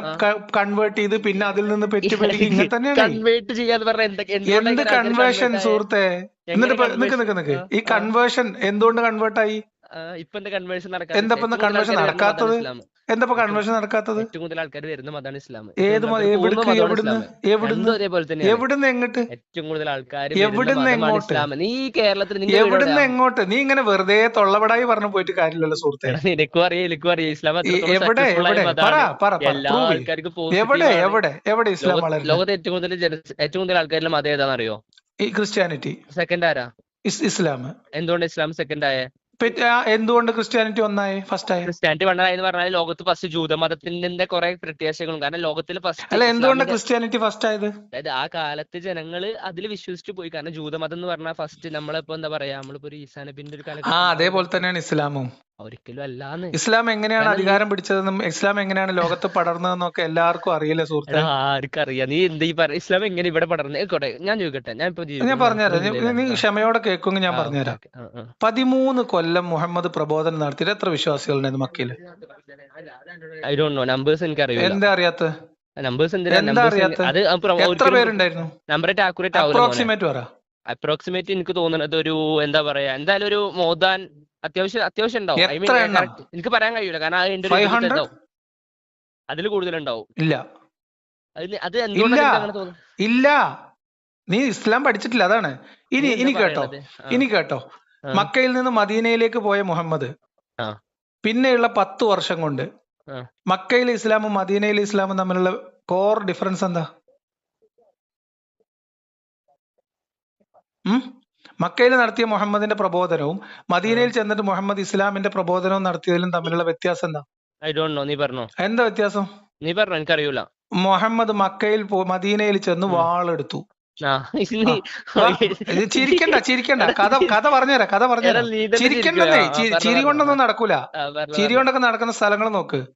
Speaker 2: കൺവേർട്ട് ചെയ്ത് പിന്നെ അതിൽ നിന്ന് പെറ്റി പെരുകി ഇങ്ങനെ തന്നെയാണ്.
Speaker 1: കൺവേർട്ട് ചെയ്യാന്ന് പറഞ്ഞ എന്തൊക്കെ
Speaker 2: എന്ത് കൺവേർഷൻ? സുഹൃത്തെ? എന്നിട്ട് നിക്ക് നിക്ക് നിക്ക്. ഈ കൺവേർഷൻ എന്തുകൊണ്ട് കൺവേർട്ട് ആയി?
Speaker 1: കൺവേർഷൻ ഇപ്പൊ കൺവേർഷൻ നടക്കാത്തത്?
Speaker 2: എന്താ കൺവേർഷൻ നടക്കാത്തത്?
Speaker 1: ഏറ്റവും കൂടുതൽ ആൾക്കാർ വരുന്ന മതമാണ് ഇസ്ലാം.
Speaker 2: ഏത് എവിടുന്ന്.
Speaker 1: ഒരേപോലെ തന്നെയാണ്.
Speaker 2: എവിടുന്ന് എങ്ങോട്ട്?
Speaker 1: ഏറ്റവും കൂടുതൽ ആൾക്കാർ
Speaker 2: എവിടുന്ന് എങ്ങോട്ട്?
Speaker 1: നീ കേരളത്തിൽ
Speaker 2: എവിടുന്ന്? എങ്ങോട്ട്? നീ ഇങ്ങനെ വെറുതെ തൊള്ളപടായി പറഞ്ഞു പോയിട്ട് കാര്യമില്ലല്ലോ സുഹൃത്തെ.
Speaker 1: എനിക്കും അറിയാം എനിക്കും അറിയാം. ഇസ്ലാം
Speaker 2: എവിടെ?
Speaker 1: എല്ലാ. ആൾക്കാർക്കും
Speaker 2: എവിടെ? എവിടെ? എവിടെ ഇസ്ലാം വളരെ
Speaker 1: ലോകത്തെ ഏറ്റവും കൂടുതൽ ഏറ്റവും കൂടുതൽ ആൾക്കാരിലെ മതം ഏതാണെന്നറിയോ?
Speaker 2: ഈ ക്രിസ്ത്യാനിറ്റി
Speaker 1: സെക്കൻഡ് ആരാ?
Speaker 2: ഇസ് ഇസ്ലാം.
Speaker 1: എന്തുകൊണ്ട് ഇസ്ലാം സെക്കൻഡ് ആയ?
Speaker 2: എന്തുകൊണ്ട് ക്രിസ്ത്യാനിറ്റി ഒന്നായി ഫസ്റ്റ് ആയി.
Speaker 1: ക്രിസ്ത്യാനിറ്റി വന്നതായി എന്ന് പറഞ്ഞാൽ ലോകത്ത് ഫസ്റ്റ് ജൂതമതത്തിന്റെ കുറെ പ്രത്യാശകളും കാരണം ലോകത്തിൽ ഫസ്റ്റ്
Speaker 2: അല്ല എന്തുകൊണ്ട് ക്രിസ്ത്യാനിറ്റി ഫസ്റ്റ് ആയത്?
Speaker 1: അതായത് ആ കാലത്ത് ജനങ്ങൾ അതിൽ വിശ്വസിച്ച് പോയി. കാരണം ജൂതമതം എന്ന് പറഞ്ഞാൽ ഫസ്റ്റ് നമ്മളിപ്പോ എന്താ പറയാ നമ്മളിപ്പോ ഒരു ഈസാനബിന്റെ ഒരു ഒരു
Speaker 2: ആ അതേപോലെ തന്നെയാണ് ഇസ്ലാമും.
Speaker 1: ഒരിക്കലും അല്ലാന്ന്.
Speaker 2: ഇസ്ലാം എങ്ങനെയാണ് അധികാരം പിടിച്ചതെന്നും ഇസ്ലാം എങ്ങനെയാണ് ലോകത്ത് പടർന്നതെന്നും ഒക്കെ എല്ലാവർക്കും അറിയില്ല സുഹൃത്തെ?
Speaker 1: ആർക്കും അറിയാം. നീ എന്താ ഈ പറ ഇസ്ലാം എങ്ങനെ ഇവിടെ പടർന്നു? കോട്ടെ ഞാൻ ചോദിക്കട്ടെ ഞാൻ ഇപ്പൊ
Speaker 2: ഞാൻ പറഞ്ഞുതരാം. നീ- ക്ഷമയോടെ കേൾക്കുമെങ്കിൽ ഞാൻ പറഞ്ഞുതരാം. പതിമൂന്ന് കൊല്ലം മുഹമ്മദ് പ്രബോധനം നടത്തി എത്ര വിശ്വാസികളുണ്ടായിരുന്നു
Speaker 1: മക്കയിൽ നമ്പേഴ്സ് എനിക്ക്
Speaker 2: എന്താ അറിയാത്ത?
Speaker 1: നമ്പേഴ്സ്? അത് ആക്യുറേറ്റ് ആവില്ല
Speaker 2: അപ്രോക്സിമേറ്റ്
Speaker 1: എനിക്ക് തോന്നുന്നത് ഒരു എന്താ പറയാ എന്തായാലും ഒരു മോർ ദാൻ അത്യാവശ്യം അത്യാവശ്യം ഉണ്ടാവും. ഐ മീൻ എനിക്ക് പറയാൻ കഴിയൂല. കാരണം അത് എന്റെ
Speaker 2: 500?
Speaker 1: അതിൽ കൂടുതലുണ്ടാവും.
Speaker 2: ഇല്ല.
Speaker 1: അതിന് അത് എന്തുകൊണ്ടാണ്
Speaker 2: ഇല്ല. ഇല്ല. നീ ഇസ്ലാം പഠിച്ചിട്ടില്ല അതാണ്. ഇനി ഇനി കേട്ടോ. ഇനി കേട്ടോ. മക്കയിൽ നിന്ന് മദീനയിലേക്ക് പോയ മുഹമ്മദ്. പിന്നെയുള്ള പത്ത് വർഷം കൊണ്ട് മക്കയിലെ ഇസ്ലാമും മദീനയിലെ ഇസ്ലാമും തമ്മിലുള്ള കോർ ഡിഫറൻസ് എന്താ? മക്കയിൽ നടത്തിയ മുഹമ്മദിന്റെ പ്രബോധനവും മദീനയിൽ ചെന്നിട്ട് മുഹമ്മദ് ഇസ്ലാമിന്റെ പ്രബോധനവും നടത്തിയതിലും തമ്മിലുള്ള വ്യത്യാസം എന്താ?
Speaker 1: I don't know. നീ പറഞ്ഞോ?
Speaker 2: എന്താ വ്യത്യാസം?
Speaker 1: നീ പറഞ്ഞോ? എനിക്കറിയൂല.
Speaker 2: മുഹമ്മദ് മക്കയിൽ മദീനയിൽ ചെന്ന്. വാളെടുത്തു. ചിരിക്കണ്ട ചിരിക്കണ്ട. കഥ കഥ പറഞ്ഞുതരാം കഥ
Speaker 1: പറഞ്ഞു
Speaker 2: പറഞ്ഞുതരാം
Speaker 1: നീ തന്നെ
Speaker 2: ചിരിക്കണ്ടെന്നേ
Speaker 1: ചിരിക്കുക. ആ,
Speaker 2: ചി-
Speaker 1: പറഞ്ഞോ,
Speaker 2: ചിരി കൊണ്ടൊന്നും നടക്കൂല. ചിരി കൊണ്ടൊക്കെ നടക്കുന്ന സ്ഥലങ്ങൾ നോക്ക്.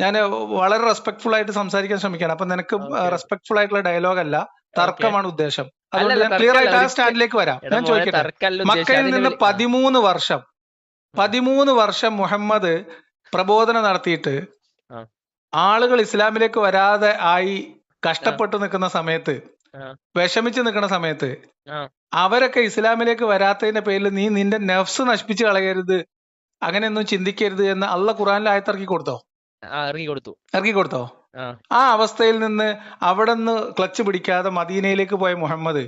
Speaker 2: ഞാൻ വളരെ റെസ്പെക്ട്ഫുൾ ആയിട്ട് സംസാരിക്കാൻ ശ്രമിക്കുകയാണ്. അപ്പൊ നിനക്ക് റെസ്പെക്ട്ഫുൾ ആയിട്ടുള്ള ഡയലോഗ് അല്ല. തർക്കമാണ് ഉദ്ദേശം. അതുകൊണ്ട് ഞാൻ ക്ലിയർ ആയിട്ട് ആ സ്റ്റാൻഡിലേക്ക് വരാം. ഞാൻ ചോദിക്കട്ടെ? മക്കയിൽ നിന്ന് പതിമൂന്ന് വർഷം പതിമൂന്ന് വർഷം മുഹമ്മദ് പ്രബോധനം നടത്തിയിട്ട് ആളുകൾ ഇസ്ലാമിലേക്ക് വരാതെ ആയി കഷ്ടപ്പെട്ടു നിൽക്കുന്ന സമയത്ത് വിഷമിച്ചു നിൽക്കുന്ന സമയത്ത് അവരൊക്കെ ഇസ്ലാമിലേക്ക് വരാത്തതിന്റെ പേരിൽ നീ നിന്റെ നെഫ്സ് നശിപ്പിച്ച് കളയരുത് അങ്ങനെയൊന്നും ചിന്തിക്കരുത് എന്ന് അള്ള ഖുറാനിൽ ആയത്തിറക്കി കൊടുത്തോ?
Speaker 1: കൊടുത്തു
Speaker 2: ഇറക്കി കൊടുത്തോ
Speaker 1: ആ.
Speaker 2: ആ അവസ്ഥയിൽ നിന്ന് അവിടെ നിന്ന് ക്ലച്ച് പിടിക്കാതെ മദീനയിലേക്ക് പോയ മുഹമ്മദ്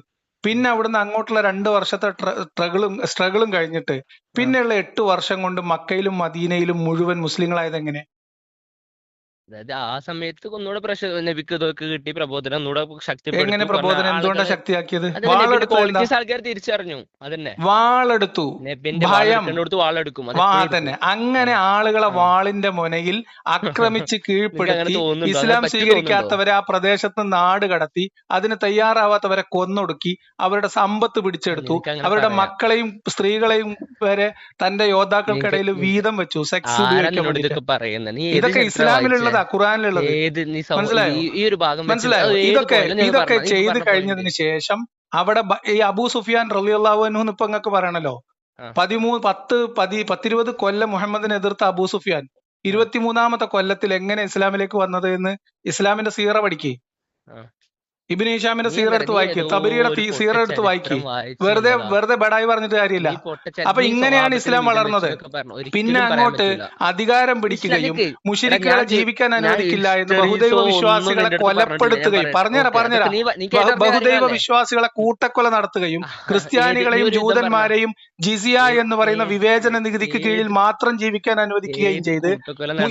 Speaker 2: പിന്നെ അവിടുന്ന് അങ്ങോട്ടുള്ള രണ്ട് വർഷത്തെ സ്ട്രഗിളും സ്ട്രഗിളും കഴിഞ്ഞിട്ട് പിന്നെയുള്ള എട്ട് വർഷം കൊണ്ട് മക്കയിലും മദീനയിലും മുഴുവൻ മുസ്ലിങ്ങളായത് എങ്ങനെ?
Speaker 1: അതായത് ആ സമയത്ത് ഒന്നുകൂടെ പ്രഷർ നബിക്ക് ഇതൊക്കെ കിട്ടി പ്രബോധനം ഒന്നുകൂടെ
Speaker 2: എങ്ങനെ
Speaker 1: ശക്തിപ്പെടുത്തി
Speaker 2: പ്രബോധനം
Speaker 1: എന്തുകൊണ്ടാണ്
Speaker 2: ശക്തിയാക്കിയത്?
Speaker 1: ക്വാളിറ്റീസ് ആൾക്കാർ തിരിച്ചറിഞ്ഞു അതന്നെ.
Speaker 2: വാളെടുത്തു.
Speaker 1: നബിന്റെ
Speaker 2: ഭയം.
Speaker 1: വാളെടുക്കും
Speaker 2: തന്നെ അങ്ങനെ ആളുകളെ വാളിന്റെ മുനയിൽ ആക്രമിച്ച് കീഴ്പ്പെടുത്തി ഇസ്ലാം സ്വീകരിക്കാത്തവരെ ആ പ്രദേശത്ത് നാട് കടത്തി അതിന് തയ്യാറാവാത്തവരെ കൊന്നൊടുക്കി അവരുടെ സമ്പത്ത് പിടിച്ചെടുത്തു അവരുടെ മക്കളെയും സ്ത്രീകളെയും വരെ തന്റെ യോദ്ധാക്കൾക്കിടയിൽ വീതം വെച്ചു സെക്സ്
Speaker 1: ഇതൊക്കെ പറയുന്നത് നീ ഏത്
Speaker 2: ഇതൊക്കെ
Speaker 1: ചരിത്രം
Speaker 2: ഇസ്ലാമിലുള്ളതാ. ഖുറാനിലുള്ളത്?
Speaker 1: ഈ- ഒരു ഭാഗം
Speaker 2: മനസ്സിലായോ? ഇതൊക്കെ ഇതൊക്കെ ചെയ്ത് കഴിഞ്ഞതിന് ശേഷം അവിടെ ഈ അബൂ സുഫിയാൻ റളിയല്ലാഹു അൻഹു ഇപ്പൊ ഇങ്ങക്ക് പറയണല്ലോ. പതിമൂന്ന് പത്ത് പതി പത്തിരുപത് കൊല്ലം മുഹമ്മദിനെ എതിർത്ത അബൂ സുഫിയാൻ. ഇരുപത്തിമൂന്നാമത്തെ കൊല്ലത്തിൽ എങ്ങനെ ഇസ്ലാമിലേക്ക് വന്നത് എന്ന് ഇസ്ലാമിന്റെ സീറ പഠിക്ക്.
Speaker 1: ആ.
Speaker 2: ഇബിന് ഹിഷാമിന്റെ സീറ എടുത്ത് വായിക്കും തബരിയുടെ സീറ എടുത്ത് വായിക്കും. വെറുതെ വെറുതെ ബടായി പറഞ്ഞിട്ട് കാര്യമില്ല. അപ്പൊ ഇങ്ങനെയാണ് ഇസ്ലാം വളർന്നത്. പിന്നെ അങ്ങോട്ട് അധികാരം പിടിക്കുകയും മുഷിരിക്കുകളെ ജീവിക്കാൻ അനുവദിക്കില്ല എന്ന് ബഹുദൈവ വിശ്വാസികളെ കൊലപ്പെടുത്തുകയും. പറഞ്ഞുതരാം പറഞ്ഞുതരാം. ബഹുദൈവ വിശ്വാസികളെ കൂട്ടക്കൊല നടത്തുകയും ക്രിസ്ത്യാനികളെയും ജൂതന്മാരെയും ജിസിയ എന്ന് പറയുന്ന വിവേചന നികുതിക്ക് കീഴിൽ മാത്രം ജീവിക്കാൻ അനുവദിക്കുകയും ചെയ്ത്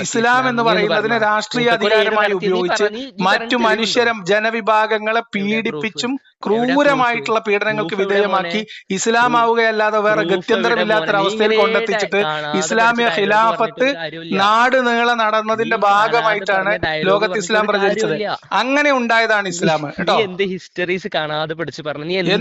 Speaker 2: ഇസ്ലാം എന്ന് പറയുന്നതിനെ രാഷ്ട്രീയ അധികാരമായി ഉപയോഗിച്ച് മറ്റു മനുഷ്യരും ജനവിഭാഗങ്ങളെ പീഡിപ്പിച്ചും ക്രൂരമായിട്ടുള്ള പീഡനങ്ങൾക്ക് വിധേയമാക്കി ഇസ്ലാമാവുകയല്ലാതെ വേറെ
Speaker 1: ഗത്യന്തരമില്ലാത്തൊരവസ്ഥയിൽ
Speaker 2: കൊണ്ടെത്തിച്ചിട്ട്
Speaker 1: ഇസ്ലാമിയ
Speaker 2: ഇസ്ലാമിക ഖിലാഫത്ത് നാട് നീളെ നടന്നതിന്റെ ഭാഗമായിട്ടാണ് ലോകത്ത് ഇസ്ലാം പ്രചരിച്ചത്. അങ്ങനെ ഉണ്ടായതാണ് ഇസ്ലാം കേട്ടോ?
Speaker 1: എന്ത് ഹിസ്റ്ററീസ് കാണാതെ പഠിച്ചു പറഞ്ഞു? നീ എന്ത്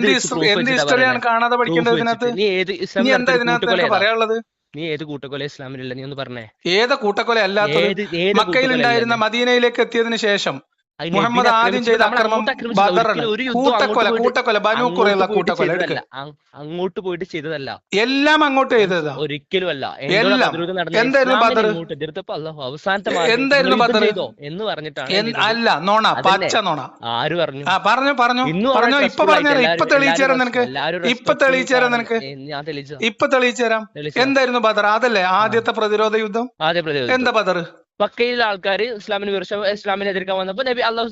Speaker 2: എന്ത് ഹിസ്റ്ററിയാണ്? കാണാതെ പഠിക്കേണ്ടത് ഇതിനകത്ത്?
Speaker 1: നീ
Speaker 2: എന്താ ഇതിനകത്ത്? പറയാനുള്ളത്?
Speaker 1: നീ ഏത് കൂട്ടക്കൊല ഇസ്ലാമിലുള്ള? നീ ഒന്ന് പറഞ്ഞേ.
Speaker 2: ഏത് കൂട്ടക്കൊല അല്ലാത്തത്
Speaker 1: ഏത്
Speaker 2: മക്കയിൽ ഉണ്ടായിരുന്ന മദീനയിലേക്ക് എത്തിയതിനു ശേഷം മുഹമ്മദ് ആദ്യം ചെയ്ത അക്രമം കൂട്ടക്കൊല കൂട്ടക്കൊല ബനു കുറയുള്ള കൂട്ടക്കൊല
Speaker 1: ചെയ്തതല്ല. അങ്ങോട്ട് പോയിട്ട് ചെയ്തതല്ല.
Speaker 2: എല്ലാം അങ്ങോട്ട് ചെയ്തതാ?
Speaker 1: ഒരിക്കലും അല്ല.
Speaker 2: എന്തായിരുന്നു ബദർ?
Speaker 1: അവസാനത്തെ
Speaker 2: എന്തായിരുന്നു ബദർ?
Speaker 1: എന്ന് പറഞ്ഞിട്ടാണ്
Speaker 2: അല്ല നോണ പച്ച നോണ.
Speaker 1: ആര് പറഞ്ഞു?
Speaker 2: ആ പറഞ്ഞു പറഞ്ഞു പറഞ്ഞു. ഇപ്പൊ പറഞ്ഞു ഇപ്പൊ
Speaker 1: തെളിയിച്ചേരാം
Speaker 2: തെളിയിച്ചു തരാം നിനക്ക്. ഇപ്പൊ
Speaker 1: തെളിയിച്ചേരാം
Speaker 2: തെളിയിച്ചു തരാം നിനക്ക്. ഇപ്പൊ തെളിയിച്ചു തരാം. എന്തായിരുന്നു ബദർ അതല്ലേ ആദ്യത്തെ പ്രതിരോധ യുദ്ധം? എന്താ ബദർ
Speaker 1: മക്കയിലെ ആൾക്കാർ ഇസ്ലാമിന് വിർഷ ഇസ്ലാമിനെ എതിർക്കാൻ വന്നപ്പോ നബി അള്ളാഹു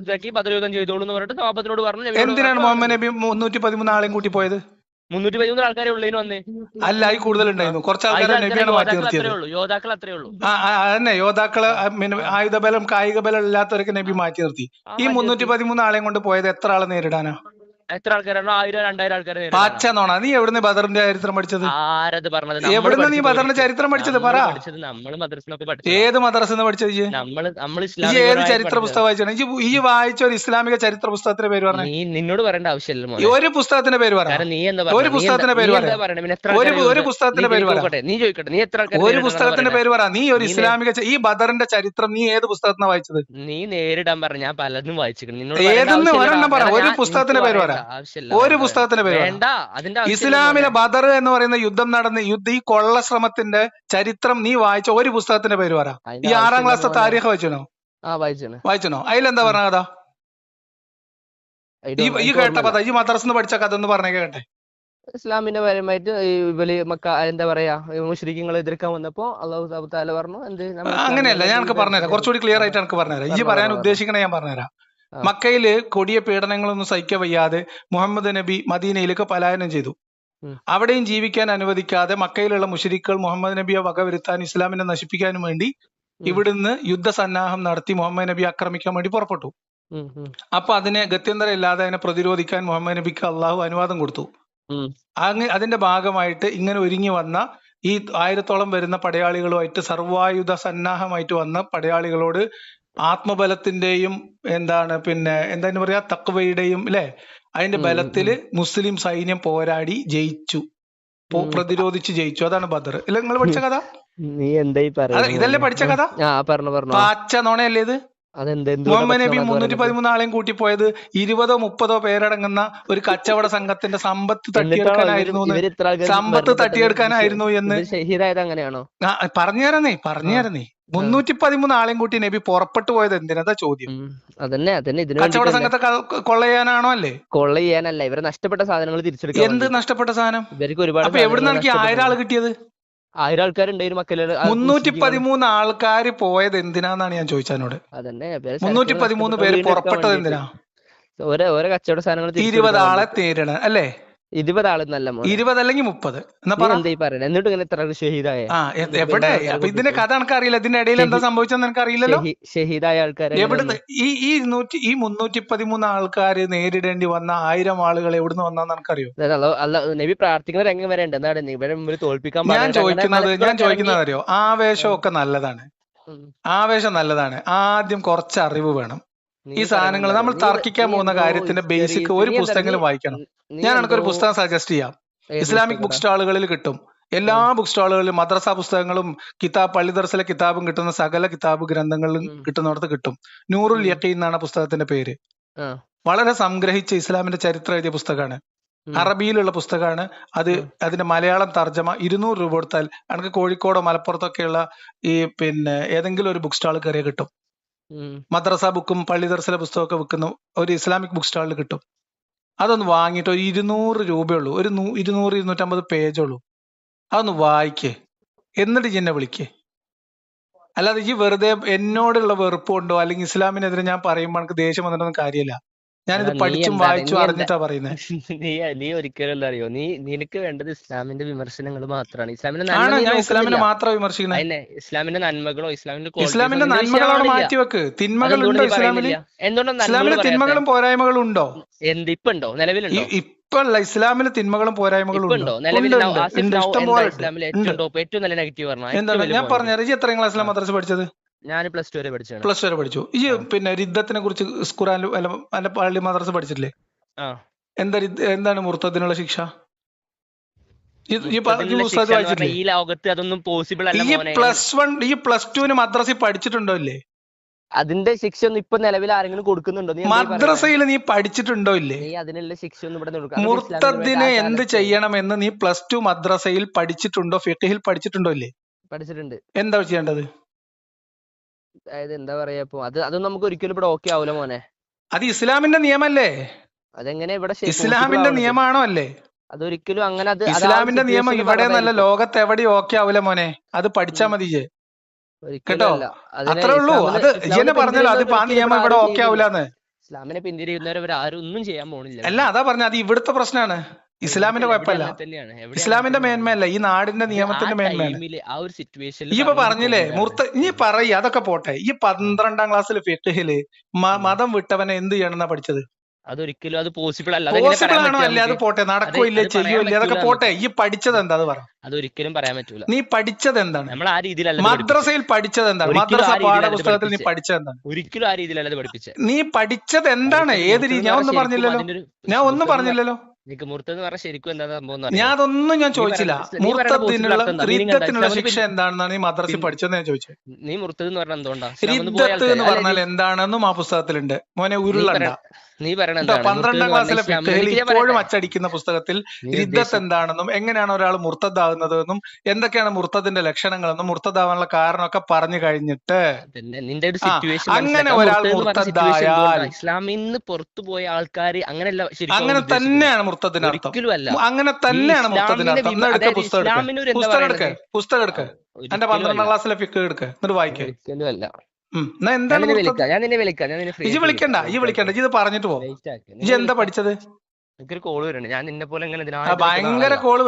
Speaker 1: ഇതാക്കി ബദർയുദ്ധം ചെയ്തോളൂ എന്ന് പറഞ്ഞിട്ട് സഹാബത്തിനോട് പറഞ്ഞു
Speaker 2: എന്തിനാണ് മുഹമ്മദ് നബി മുന്നൂറ്റി പതിമൂന്ന് ആളെയും കൂട്ടി പോയത്?
Speaker 1: മുന്നൂറ്റി പതിമൂന്ന് ആൾക്കാരെ ഉള്ളതിന് വന്നേ.
Speaker 2: അല്ല ഈ കൂടുതൽ ഉണ്ടായിരുന്നു കുറച്ച് ആൾക്കാരെ നബിയാണ് മാറ്റി നിർത്തിയത്.
Speaker 1: യോദ്ധാക്കൾ അത്രേ ഉള്ളൂ.
Speaker 2: അതന്നെ. യോദ്ധാക്കൾ ആയുധബലം കായിക ബലം ഇല്ലാത്തവരൊക്കെ നബി മാറ്റി നിർത്തി. ഈ മുന്നൂറ്റി. പതിമൂന്ന് ആളെയും കൊണ്ട് പോയത് എത്ര ആളെ നേരിടാനാ?
Speaker 1: എത്ര ആൾക്കാരാണോ? ആയിരം രണ്ടായിരം ആൾക്കാരെ
Speaker 2: പാച്ച നോണ. നീ എവിടുന്ന് ബദറിന്റെ ചരിത്രം പഠിച്ചത്?
Speaker 1: ആരത് പറഞ്ഞത്?
Speaker 2: എവിടുന്ന് നീ ബദറിന്റെ ചരിത്രം പഠിച്ചത്? പറ.
Speaker 1: പഠിച്ചത് നമ്മൾ മദ്രസിനൊക്കെ പഠിച്ചത്.
Speaker 2: ഏത് മദ്രസന്ന് പഠിച്ചത് നമ്മൾ
Speaker 1: നമ്മൾ നമ്മൾ
Speaker 2: ഇസ്ലാമിക ഏത് ചരിത്ര. പുസ്തകം വായിച്ചാണ്? ഈ വായിച്ച ഒരു ഇസ്ലാമിക ചരിത്ര പുസ്തകത്തിന്റെ പേര് പറഞ്ഞു?
Speaker 1: നീ നിന്നോട് പറയേണ്ട ആവശ്യമില്ല
Speaker 2: ഒരു പുസ്തകത്തിന്റെ പേര്
Speaker 1: പറഞ്ഞു നീ എന്താ
Speaker 2: ഒരു പുസ്തകത്തിന്റെ പേര്
Speaker 1: പറഞ്ഞു
Speaker 2: ഒരു-? പുസ്തകത്തിന്റെ പേര്
Speaker 1: പറയട്ടെ നീ ചോദിക്കട്ടെ? നീ എത്ര
Speaker 2: ഒരു പുസ്തകത്തിന്റെ പേര് പറ. നീ ഒരു ഇസ്ലാമിക ഈ ബദറിന്റെ ചരിത്രം നീ ഏത് പുസ്തകത്തിനാണ് വായിച്ചത്?
Speaker 1: നീ നേരിടാൻ പറഞ്ഞ ഞാൻ പലതും വായിച്ചിട്ടുണ്ട് നിന്നോട്
Speaker 2: ഏതെന്ന് ഒരെണ്ണം പറ. ഒരു പുസ്തകത്തിന്റെ പേര് പറ.
Speaker 1: ആവശ്യമില്ല.
Speaker 2: ഒരു പുസ്തകത്തിന്റെ പേര്.
Speaker 1: വേണ്ട. അതിന്റെ
Speaker 2: ഇസ്ലാമിലെ ബദർ എന്ന് പറയുന്ന യുദ്ധം നടന്ന യുദ്ധ ഈ കൊള്ള ശ്രമത്തിന്റെ ചരിത്രം നീ വായിച്ച ഒരു പുസ്തകത്തിന്റെ പേര് പറ. ഈ ആറാം
Speaker 1: ക്ലാസ്
Speaker 2: താരീഖ് വായിച്ചനോ
Speaker 1: ആ
Speaker 2: വായിച്ചനോ അതിലെന്താ പറഞ്ഞ കഥ? ഈ കേട്ട കഥ ഈ മദ്രസിന്ന് പഠിച്ച കഥ എന്ന് പറഞ്ഞേ കേട്ടെ.
Speaker 1: ഇസ്ലാമിന്റെ പരമായിട്ട് ഈ ഇവൽ മക്ക എന്താ പറയാ മുസ്ലിങ്ങളെ എതിർക്കാൻ വന്നപ്പോ അള്ളാഹു താല പറഞ്ഞു എന്ത്?
Speaker 2: അങ്ങനെയല്ല ഞാൻ പറഞ്ഞുതരാം. കുറച്ചുകൂടി ക്ലിയർ ആയിട്ട് എനിക്ക് പറഞ്ഞുതരാം. ഈ പറയാൻ ഉദ്ദേശിക്കണ ഞാൻ പറഞ്ഞുതരാം.
Speaker 1: ആ.
Speaker 2: മക്കയിൽ കൊടിയ പീഡനങ്ങളൊന്നും സഹിക്ക വയ്യാതെ മുഹമ്മദ് നബി മദീനയിലേക്ക് പലായനം ചെയ്തു അവിടെയും ജീവിക്കാൻ അനുവദിക്കാതെ മക്കയിലുള്ള മുഷരിക്കൾ മുഹമ്മദ് നബിയെ വകവരുത്താൻ ഇസ്ലാമിനെ നശിപ്പിക്കാനും വേണ്ടി. ഇവിടുന്ന് യുദ്ധസന്നാഹം നടത്തി മുഹമ്മദ് നബി ആക്രമിക്കാൻ വേണ്ടി പുറപ്പെട്ടു അപ്പൊ അതിനെ ഗത്യന്തരം ഇല്ലാതെ അതിനെ പ്രതിരോധിക്കാൻ മുഹമ്മദ് നബിക്ക് അള്ളാഹു അനുവാദം കൊടുത്തു
Speaker 1: ഉം.
Speaker 2: അതിന്റെ ഭാഗമായിട്ട് ഇങ്ങനെ ഒരുങ്ങി വന്ന ഈ ആയിരത്തോളം വരുന്ന പടയാളികളുമായിട്ട് സർവായുധ സന്നാഹമായിട്ട് വന്ന പടയാളികളോട് ആത്മബലത്തിന്റെയും എന്താണ് പിന്നെ എന്താണ് പറയാ തക്വയുടെയും അല്ലെ അതിന്റെ ബലത്തിൽ മുസ്ലിം സൈന്യം പോരാടി ജയിച്ചു. പ്രതിരോധിച്ച് ജയിച്ചു. അതാണ് ബദർ ഇല്ല നിങ്ങൾ പഠിച്ച കഥ?
Speaker 1: നീ എന്തായി
Speaker 2: ഇതല്ലേ പഠിച്ച കഥ? പാച്ച നോണയല്ലേ ഇത്? മുഹമ്മദ് നബി മുന്നൂറ്റി പതിമൂന്ന് ആളെയും കൂട്ടി പോയത് ഇരുപതോ മുപ്പതോ പേരടങ്ങുന്ന ഒരു കച്ചവട സംഘത്തിന്റെ സമ്പത്ത് തട്ടിയെടുക്കാനായിരുന്നു സമ്പത്ത് തട്ടിയെടുക്കാനായിരുന്നു എന്ന് പറഞ്ഞുതരന്നേ പറഞ്ഞുതരന്നേ മുന്നൂറ്റി പതിമൂന്ന് ആളെയും കൂട്ടി നബി പുറപ്പെട്ടു പോയത് എന്തിനാ? ചോദ്യം.
Speaker 1: അതന്നെ അതന്നെ. ഇതിന്
Speaker 2: കച്ചവട. സംഘത്തെ കൊള്ളയാനാണോ അല്ലേ?
Speaker 1: കൊള്ള ചെയ്യാനല്ല ഇവരെ നഷ്ടപ്പെട്ട സാധനങ്ങൾ തിരിച്ചെടുക്കും
Speaker 2: എന്ത്. നഷ്ടപ്പെട്ട സാധനം?
Speaker 1: ഇവർക്ക് ഒരുപാട്
Speaker 2: അപ്പൊ എവിടെ എനിക്ക് ആയിരം ആൾ കിട്ടിയത്?
Speaker 1: ആയിരം ആൾക്കാരുണ്ടായിരുന്നു മക്കളെ
Speaker 2: മുന്നൂറ്റി പതിമൂന്ന് ആൾക്കാർ പോയത് എന്തിനാന്നാണ് ഞാൻ ചോദിച്ചതിനോട്?
Speaker 1: അതന്നെ
Speaker 2: മുന്നൂറ്റി പതിമൂന്ന് പേര് പുറപ്പെട്ടത്. എന്തിനാ?
Speaker 1: ഓരോ ഓരോ കച്ചവട സാധനങ്ങൾ
Speaker 2: ഇരുപത് ആളെ അല്ലേ?
Speaker 1: ഇരുപത് നല്ല മോനെ.
Speaker 2: ഇരുപത് അല്ലെങ്കിൽ മുപ്പത്
Speaker 1: എന്നിട്ട് ഇങ്ങനെ എത്ര ഷഹീദായ.
Speaker 2: എവിടെ? അപ്പൊ ഇതിന്റെ കഥ എനിക്ക് അറിയില്ല ഇതിന്റെ ഇടയിൽ എന്താ സംഭവിച്ചെന്ന് എനിക്ക് അറിയില്ലല്ലോ
Speaker 1: ഷഹീദായ ആൾക്കാരെ
Speaker 2: എവിടുന്ന്? ഈ ഈ നൂറ്റി ഈ മുന്നൂറ്റി പതിമൂന്ന് ആൾക്കാര് നേരിടേണ്ടി വന്ന ആയിരം ആളുകൾ എവിടുന്ന് വന്നാന്ന് എനിക്കറിയോ
Speaker 1: അറിയോ അല്ല- നബി പ്രാർത്ഥിക്കുന്ന രംഗം വരെ ഉണ്ട്. എന്താണ് ഇവരെ മുമ്പിൽ തോൽപ്പിക്കാൻ
Speaker 2: ഞാൻ ചോദിക്കുന്നത് ഞാൻ ചോദിക്കുന്നത് അറിയോ ആവേശമൊക്കെ നല്ലതാണ്. ആവേശം നല്ലതാണ്. ആദ്യം കുറച്ച് അറിവ് വേണം. ഈ സാധനങ്ങൾ നമ്മൾ തർക്കിക്കാൻ പോകുന്ന കാര്യത്തിന്റെ ബേസിക് ഒരു
Speaker 1: നീ-
Speaker 2: വായിക്കണം. ഞാൻ എനിക്കൊരു
Speaker 1: ഒരു
Speaker 2: പുസ്തകം സജസ്റ്റ് ചെയ്യാം. ഇസ്ലാമിക് ബുക്ക് സ്റ്റാളുകളിൽ കിട്ടും. എല്ലാ ബുക്ക് സ്റ്റാളുകളിലും മദ്രസ പുസ്തകങ്ങളും കിതാബ് പള്ളി കിതാബും കിട്ടുന്ന സകല കിതാബ് ഗ്രന്ഥങ്ങളും. കിട്ടുന്നിടത്ത് കിട്ടും. നൂറുൽ. യക്കീൻ എന്നാണ് പുസ്തകത്തിന്റെ പേര്. വളരെ സംഗ്രഹിച്ച് ഇസ്ലാമിന്റെ ചരിത്രം എഴുതിയ പുസ്തകമാണ്. അറബിയിലുള്ള പുസ്തകമാണ്. അത്. അതിന്റെ മലയാളം തർജമ ഇരുന്നൂറ് രൂപ കൊടുത്താൽ എനിക്ക് കോഴിക്കോടോ മലപ്പുറത്തൊക്കെയുള്ള ഈ പിന്നെ ഏതെങ്കിലും ഒരു ബുക്ക് സ്റ്റാൾ കയറിയ കിട്ടും. മദ്രസ ബുക്കും പള്ളി ദർശന പുസ്തകമൊക്കെ വിൽക്കുന്ന ഒരു ഇസ്ലാമിക് ബുക്ക് സ്റ്റാളിൽ കിട്ടും. അതൊന്ന് വാങ്ങിയിട്ട് ഒരു ഇരുന്നൂറ് രൂപയുള്ളൂ. ഒരു ഇരുന്നൂറ് ഇരുന്നൂറ്റമ്പത് പേജുള്ളൂ അതൊന്ന് വായിക്കേ. എന്നിട്ട് എന്നെ വിളിക്കേ. അല്ലാതെ ഈ വെറുതെ എന്നോടുള്ള വെറുപ്പ് അല്ലെങ്കിൽ ഇസ്ലാമിനെതിരെ ഞാൻ പറയുമ്പോൾ എനിക്ക് ദേഷ്യം വന്നിട്ടൊന്നും കാര്യമില്ല. ഞാനിത് പഠിച്ചും വായിച്ചും അറിഞ്ഞിട്ടാ പറയുന്നത്
Speaker 1: നീ നീ ഒരിക്കലും എന്താ അറിയോ? നീ നിനക്ക് വേണ്ടത് ഇസ്ലാമിന്റെ വിമർശനങ്ങൾ മാത്രമാണ് ഇസ്ലാമിന്റെ
Speaker 2: ആണോ? ഞാൻ ഇസ്ലാമിനെ മാത്രം വിമർശിക്കുന്നത്
Speaker 1: അല്ലേ ഇസ്ലാമിന്റെ നന്മകളോ ഇസ്ലാമിന്റെ
Speaker 2: ഇസ്ലാമിന്റെ
Speaker 1: നന്മകളാണ്.
Speaker 2: മാറ്റിവെക്ക്
Speaker 1: അതെന്തുകൊണ്ട്
Speaker 2: തിന്മകളുണ്ടോ
Speaker 1: നീ
Speaker 2: ഇസ്ലാമിൽ?
Speaker 1: പറയുന്നില്ല? എന്തുകൊണ്ടാ
Speaker 2: തിന്മകളും പോരായ്മകളും ഉണ്ടോ?
Speaker 1: എന്ത് ഇപ്പൊ ഉണ്ടോ നിലവിലുണ്ടോ
Speaker 2: ഇപ്പല്ല ഇസ്ലാമിലെ തിന്മകളും പോരായ്മകളും ഉണ്ടോ?
Speaker 1: ഉണ്ടോ നിലവിൽ
Speaker 2: ഉണ്ട്, ഉണ്ട്, ഇഷ്ടം പോലെ
Speaker 1: ഇസ്ലാമിലെ
Speaker 2: ഉണ്ട്.
Speaker 1: ഏറ്റവും നല്ല നെഗറ്റീവ് പറഞ്ഞു
Speaker 2: ഞാൻ പറഞ്ഞ എത്രയും ക്ലാസ്സിലാണ് മദ്രസ പഠിച്ചത്?
Speaker 1: ഞാൻ പ്ലസ് ടു വരെ പഠിച്ചു
Speaker 2: പ്ലസ് ടു വരെ പഠിച്ചു. ഈ പിന്നെ രിദ്ധത്തിനെ കുറിച്ച് അല്ല അല്ല പള്ളി മദ്രസ പഠിച്ചിട്ടില്ലേ?
Speaker 1: ആ.
Speaker 2: എന്താ എന്താണ് മുർത്തത്തിനുള്ള ശിക്ഷ? ഈ-
Speaker 1: ലോകത്ത് അതൊന്നും പോസിബിൾ അല്ല
Speaker 2: ഈ പ്ലസ് വൺ ഈ പ്ലസ് ടുവിന് മദ്രസയിൽ പഠിച്ചിട്ടുണ്ടോ ഇല്ലേ?
Speaker 1: അതിന്റെ ശിക്ഷ ഒന്നും ഇപ്പൊ നിലവിൽ ആരെങ്കിലും കൊടുക്കുന്നുണ്ടോ?
Speaker 2: മദ്രസയിൽ നീ പഠിച്ചിട്ടുണ്ടോ ഇല്ലേ?
Speaker 1: നീ അതിനുള്ള ശിക്ഷ ഒന്നും ഇവിടെ
Speaker 2: മുർത്തദിനെ എന്ത് ചെയ്യണമെന്ന് നീ പ്ലസ് ടു മദ്രസയിൽ പഠിച്ചിട്ടുണ്ടോ? ഫിഖിൽ പഠിച്ചിട്ടുണ്ടോ ഇല്ലേ?
Speaker 1: പഠിച്ചിട്ടുണ്ട്.
Speaker 2: എന്താ ചെയ്യേണ്ടത്?
Speaker 1: അതായത് എന്താ പറയാ ഇപ്പൊ അത് അതൊന്നും നമുക്ക് ഒരിക്കലും ഇവിടെ ഓക്കെ ആവൂല മോനെ.
Speaker 2: അത് ഇസ്ലാമിന്റെ നിയമല്ലേ?
Speaker 1: അതെങ്ങനെ ഇവിടെ ശരി-
Speaker 2: ഇസ്ലാമിന്റെ നിയമാണോ അല്ലേ?
Speaker 1: അതൊരിക്കലും അങ്ങനെ അത് അത് ആ ഒരു
Speaker 2: ഇസ്ലാമിന്റെ നിയമം
Speaker 1: situation
Speaker 2: ഇവിടെ നല്ല
Speaker 1: പറഞ്ഞതായിരിക്കും.
Speaker 2: ലോകത്ത് എവിടെ ഓക്കെ ആവൂല മോനെ. അത് പഠിച്ചാ മതി ഇജ്ജ്.
Speaker 1: ഒരിക്കലും
Speaker 2: കേട്ടോ?
Speaker 1: അല്ല. അതിനെ
Speaker 2: അത്രേ ഉള്ളൂ.
Speaker 1: ഇസ്ലാമിനെ-
Speaker 2: അത്
Speaker 1: ഇസ്ലാമിനെ
Speaker 2: ഇജ്ജെന്നെ പറഞ്ഞല്ലോ അത് ആ
Speaker 1: പിന്തിരിയുന്നവരെ
Speaker 2: നിയമം ഇവിടെ ഓക്കെ. ആവൂലെന്ന്.
Speaker 1: ഇസ്ലാമിനെ പിന്തിരിയുന്നവരെ ആരും ഒന്നും ചെയ്യാൻ പോണില്ല.
Speaker 2: അല്ല അതാ പറഞ്ഞ അത് ഇവിടുത്തെ പ്രശ്നമാണ് ഇസ്ലാമിന്റെ കുഴപ്പമല്ല. ഇസ്ലാമിന്റെ. മേന്മയല്ല ഈ നാടിന്റെ നിയമത്തിന്റെ
Speaker 1: മേന്മയല്ല ആ ഒരു സിറ്റുവേഷനിൽ
Speaker 2: ഈ ഇപ്പൊ പറഞ്ഞില്ലേ മുർത്ത ഇനി പറയ അതൊക്കെ പോട്ടെ. ഈ പന്ത്രണ്ടാം ക്ലാസ്സിൽ ഫിഖിൽ മതം വിട്ടവനെ എന്ത് ചെയ്യണം പഠിച്ചത്?
Speaker 1: അതൊരിക്കലും അത് പോസിബിൾ അല്ല.
Speaker 2: പോസിബിൾ ആണോ അല്ലേ? അത് പോട്ടെ നടക്കോ ഇല്ല ചെയ്യോ ഇല്ല അതൊക്കെ പോട്ടെ. ഈ പഠിച്ചത് എന്താ അത് പറ.
Speaker 1: അതൊരിക്കലും പറയാൻ പറ്റൂല.
Speaker 2: നീ പഠിച്ചത് എന്താണ്?
Speaker 1: നമ്മൾ ആ രീതിയിലല്ല
Speaker 2: മദ്രസയിൽ പഠിച്ചത് എന്താണ്? മദ്രസ പാഠപുസ്തകത്തിൽ നീ. പഠിച്ചത് എന്താണ്?
Speaker 1: ഒരിക്കലും ആ രീതിയിലല്ല പഠിപ്പിച്ചത്.
Speaker 2: നീ പഠിച്ചത് എന്താണ്? ഏത് രീതി? ഞാൻ ഒന്നും പറഞ്ഞില്ലല്ലോ. ഞാൻ ഒന്നും പറഞ്ഞില്ലല്ലോ.
Speaker 1: നിനക്ക് മുഹൂർത്തം എന്ന് പറഞ്ഞാൽ ശരിക്കും എന്താ സംഭവം എന്ന്
Speaker 2: ഞാൻ അതൊന്നും ഞാൻ ചോദിച്ചില്ല. ശിക്ഷ എന്താണെന്നാണ് ഈ
Speaker 1: മദ്രസിൽ
Speaker 2: പഠിച്ചതെന്ന് ഞാൻ ചോദിച്ചത്
Speaker 1: നീ മുഹൂർത്തം എന്ന് പറഞ്ഞാൽ
Speaker 2: എന്തുകൊണ്ടാണ് എന്ന് പറഞ്ഞാൽ എന്താണെന്നും ആ പുസ്തകത്തിലുണ്ട്. മോനെ ഉരുളണ്ട.
Speaker 1: നീ പറയണത്
Speaker 2: പന്ത്രണ്ടാം ക്ലാസ്സിലെ
Speaker 1: പറഞ്ഞാൽ
Speaker 2: ഇപ്പോഴും. അച്ചടിക്കുന്ന പുസ്തകത്തിൽ
Speaker 1: രിദ്ദത്ത്
Speaker 2: എന്താണെന്നും എങ്ങനെയാണ് ഒരാൾ മുർത്തദ്ദാകുന്നതെന്നും എന്തൊക്കെയാണ് മുർത്തദിന്റെ ലക്ഷണങ്ങളെന്നും മുർത്തദ്ദാവാനുള്ള കാരണമൊക്കെ പറഞ്ഞു കഴിഞ്ഞിട്ട്
Speaker 1: നിന്റെ ഒരു സിറ്റുവേഷൻ
Speaker 2: അങ്ങനെ ഒരാൾ
Speaker 1: ഇസ്ലാമിൽ നിന്ന് പുറത്തു പോയ ആൾക്കാർ അങ്ങനെയല്ല
Speaker 2: അങ്ങനെ. തന്നെയാണ്
Speaker 1: അല്ല
Speaker 2: അങ്ങനെ തന്നെയാണ് എടുക്ക
Speaker 1: അതായത്
Speaker 2: പുസ്തകം എടുക്ക. പുസ്തകം എടുക്ക പുസ്തകം എടുക്ക. എന്റെ പന്ത്രണ്ടാം ക്ലാസ്സിലെ ഫിക്ക് എടുക്ക. എന്നിട്ട് വായിക്കേ. എന്താണ് ഇജ് വിളിക്കണ്ട
Speaker 1: വിളിക്കാം.
Speaker 2: ഈ വിളിക്കണ്ട. ഇത് പറഞ്ഞിട്ട് പോ. ഇജ് എന്താ. പഠിച്ചത്? ഭയങ്കര കോൾ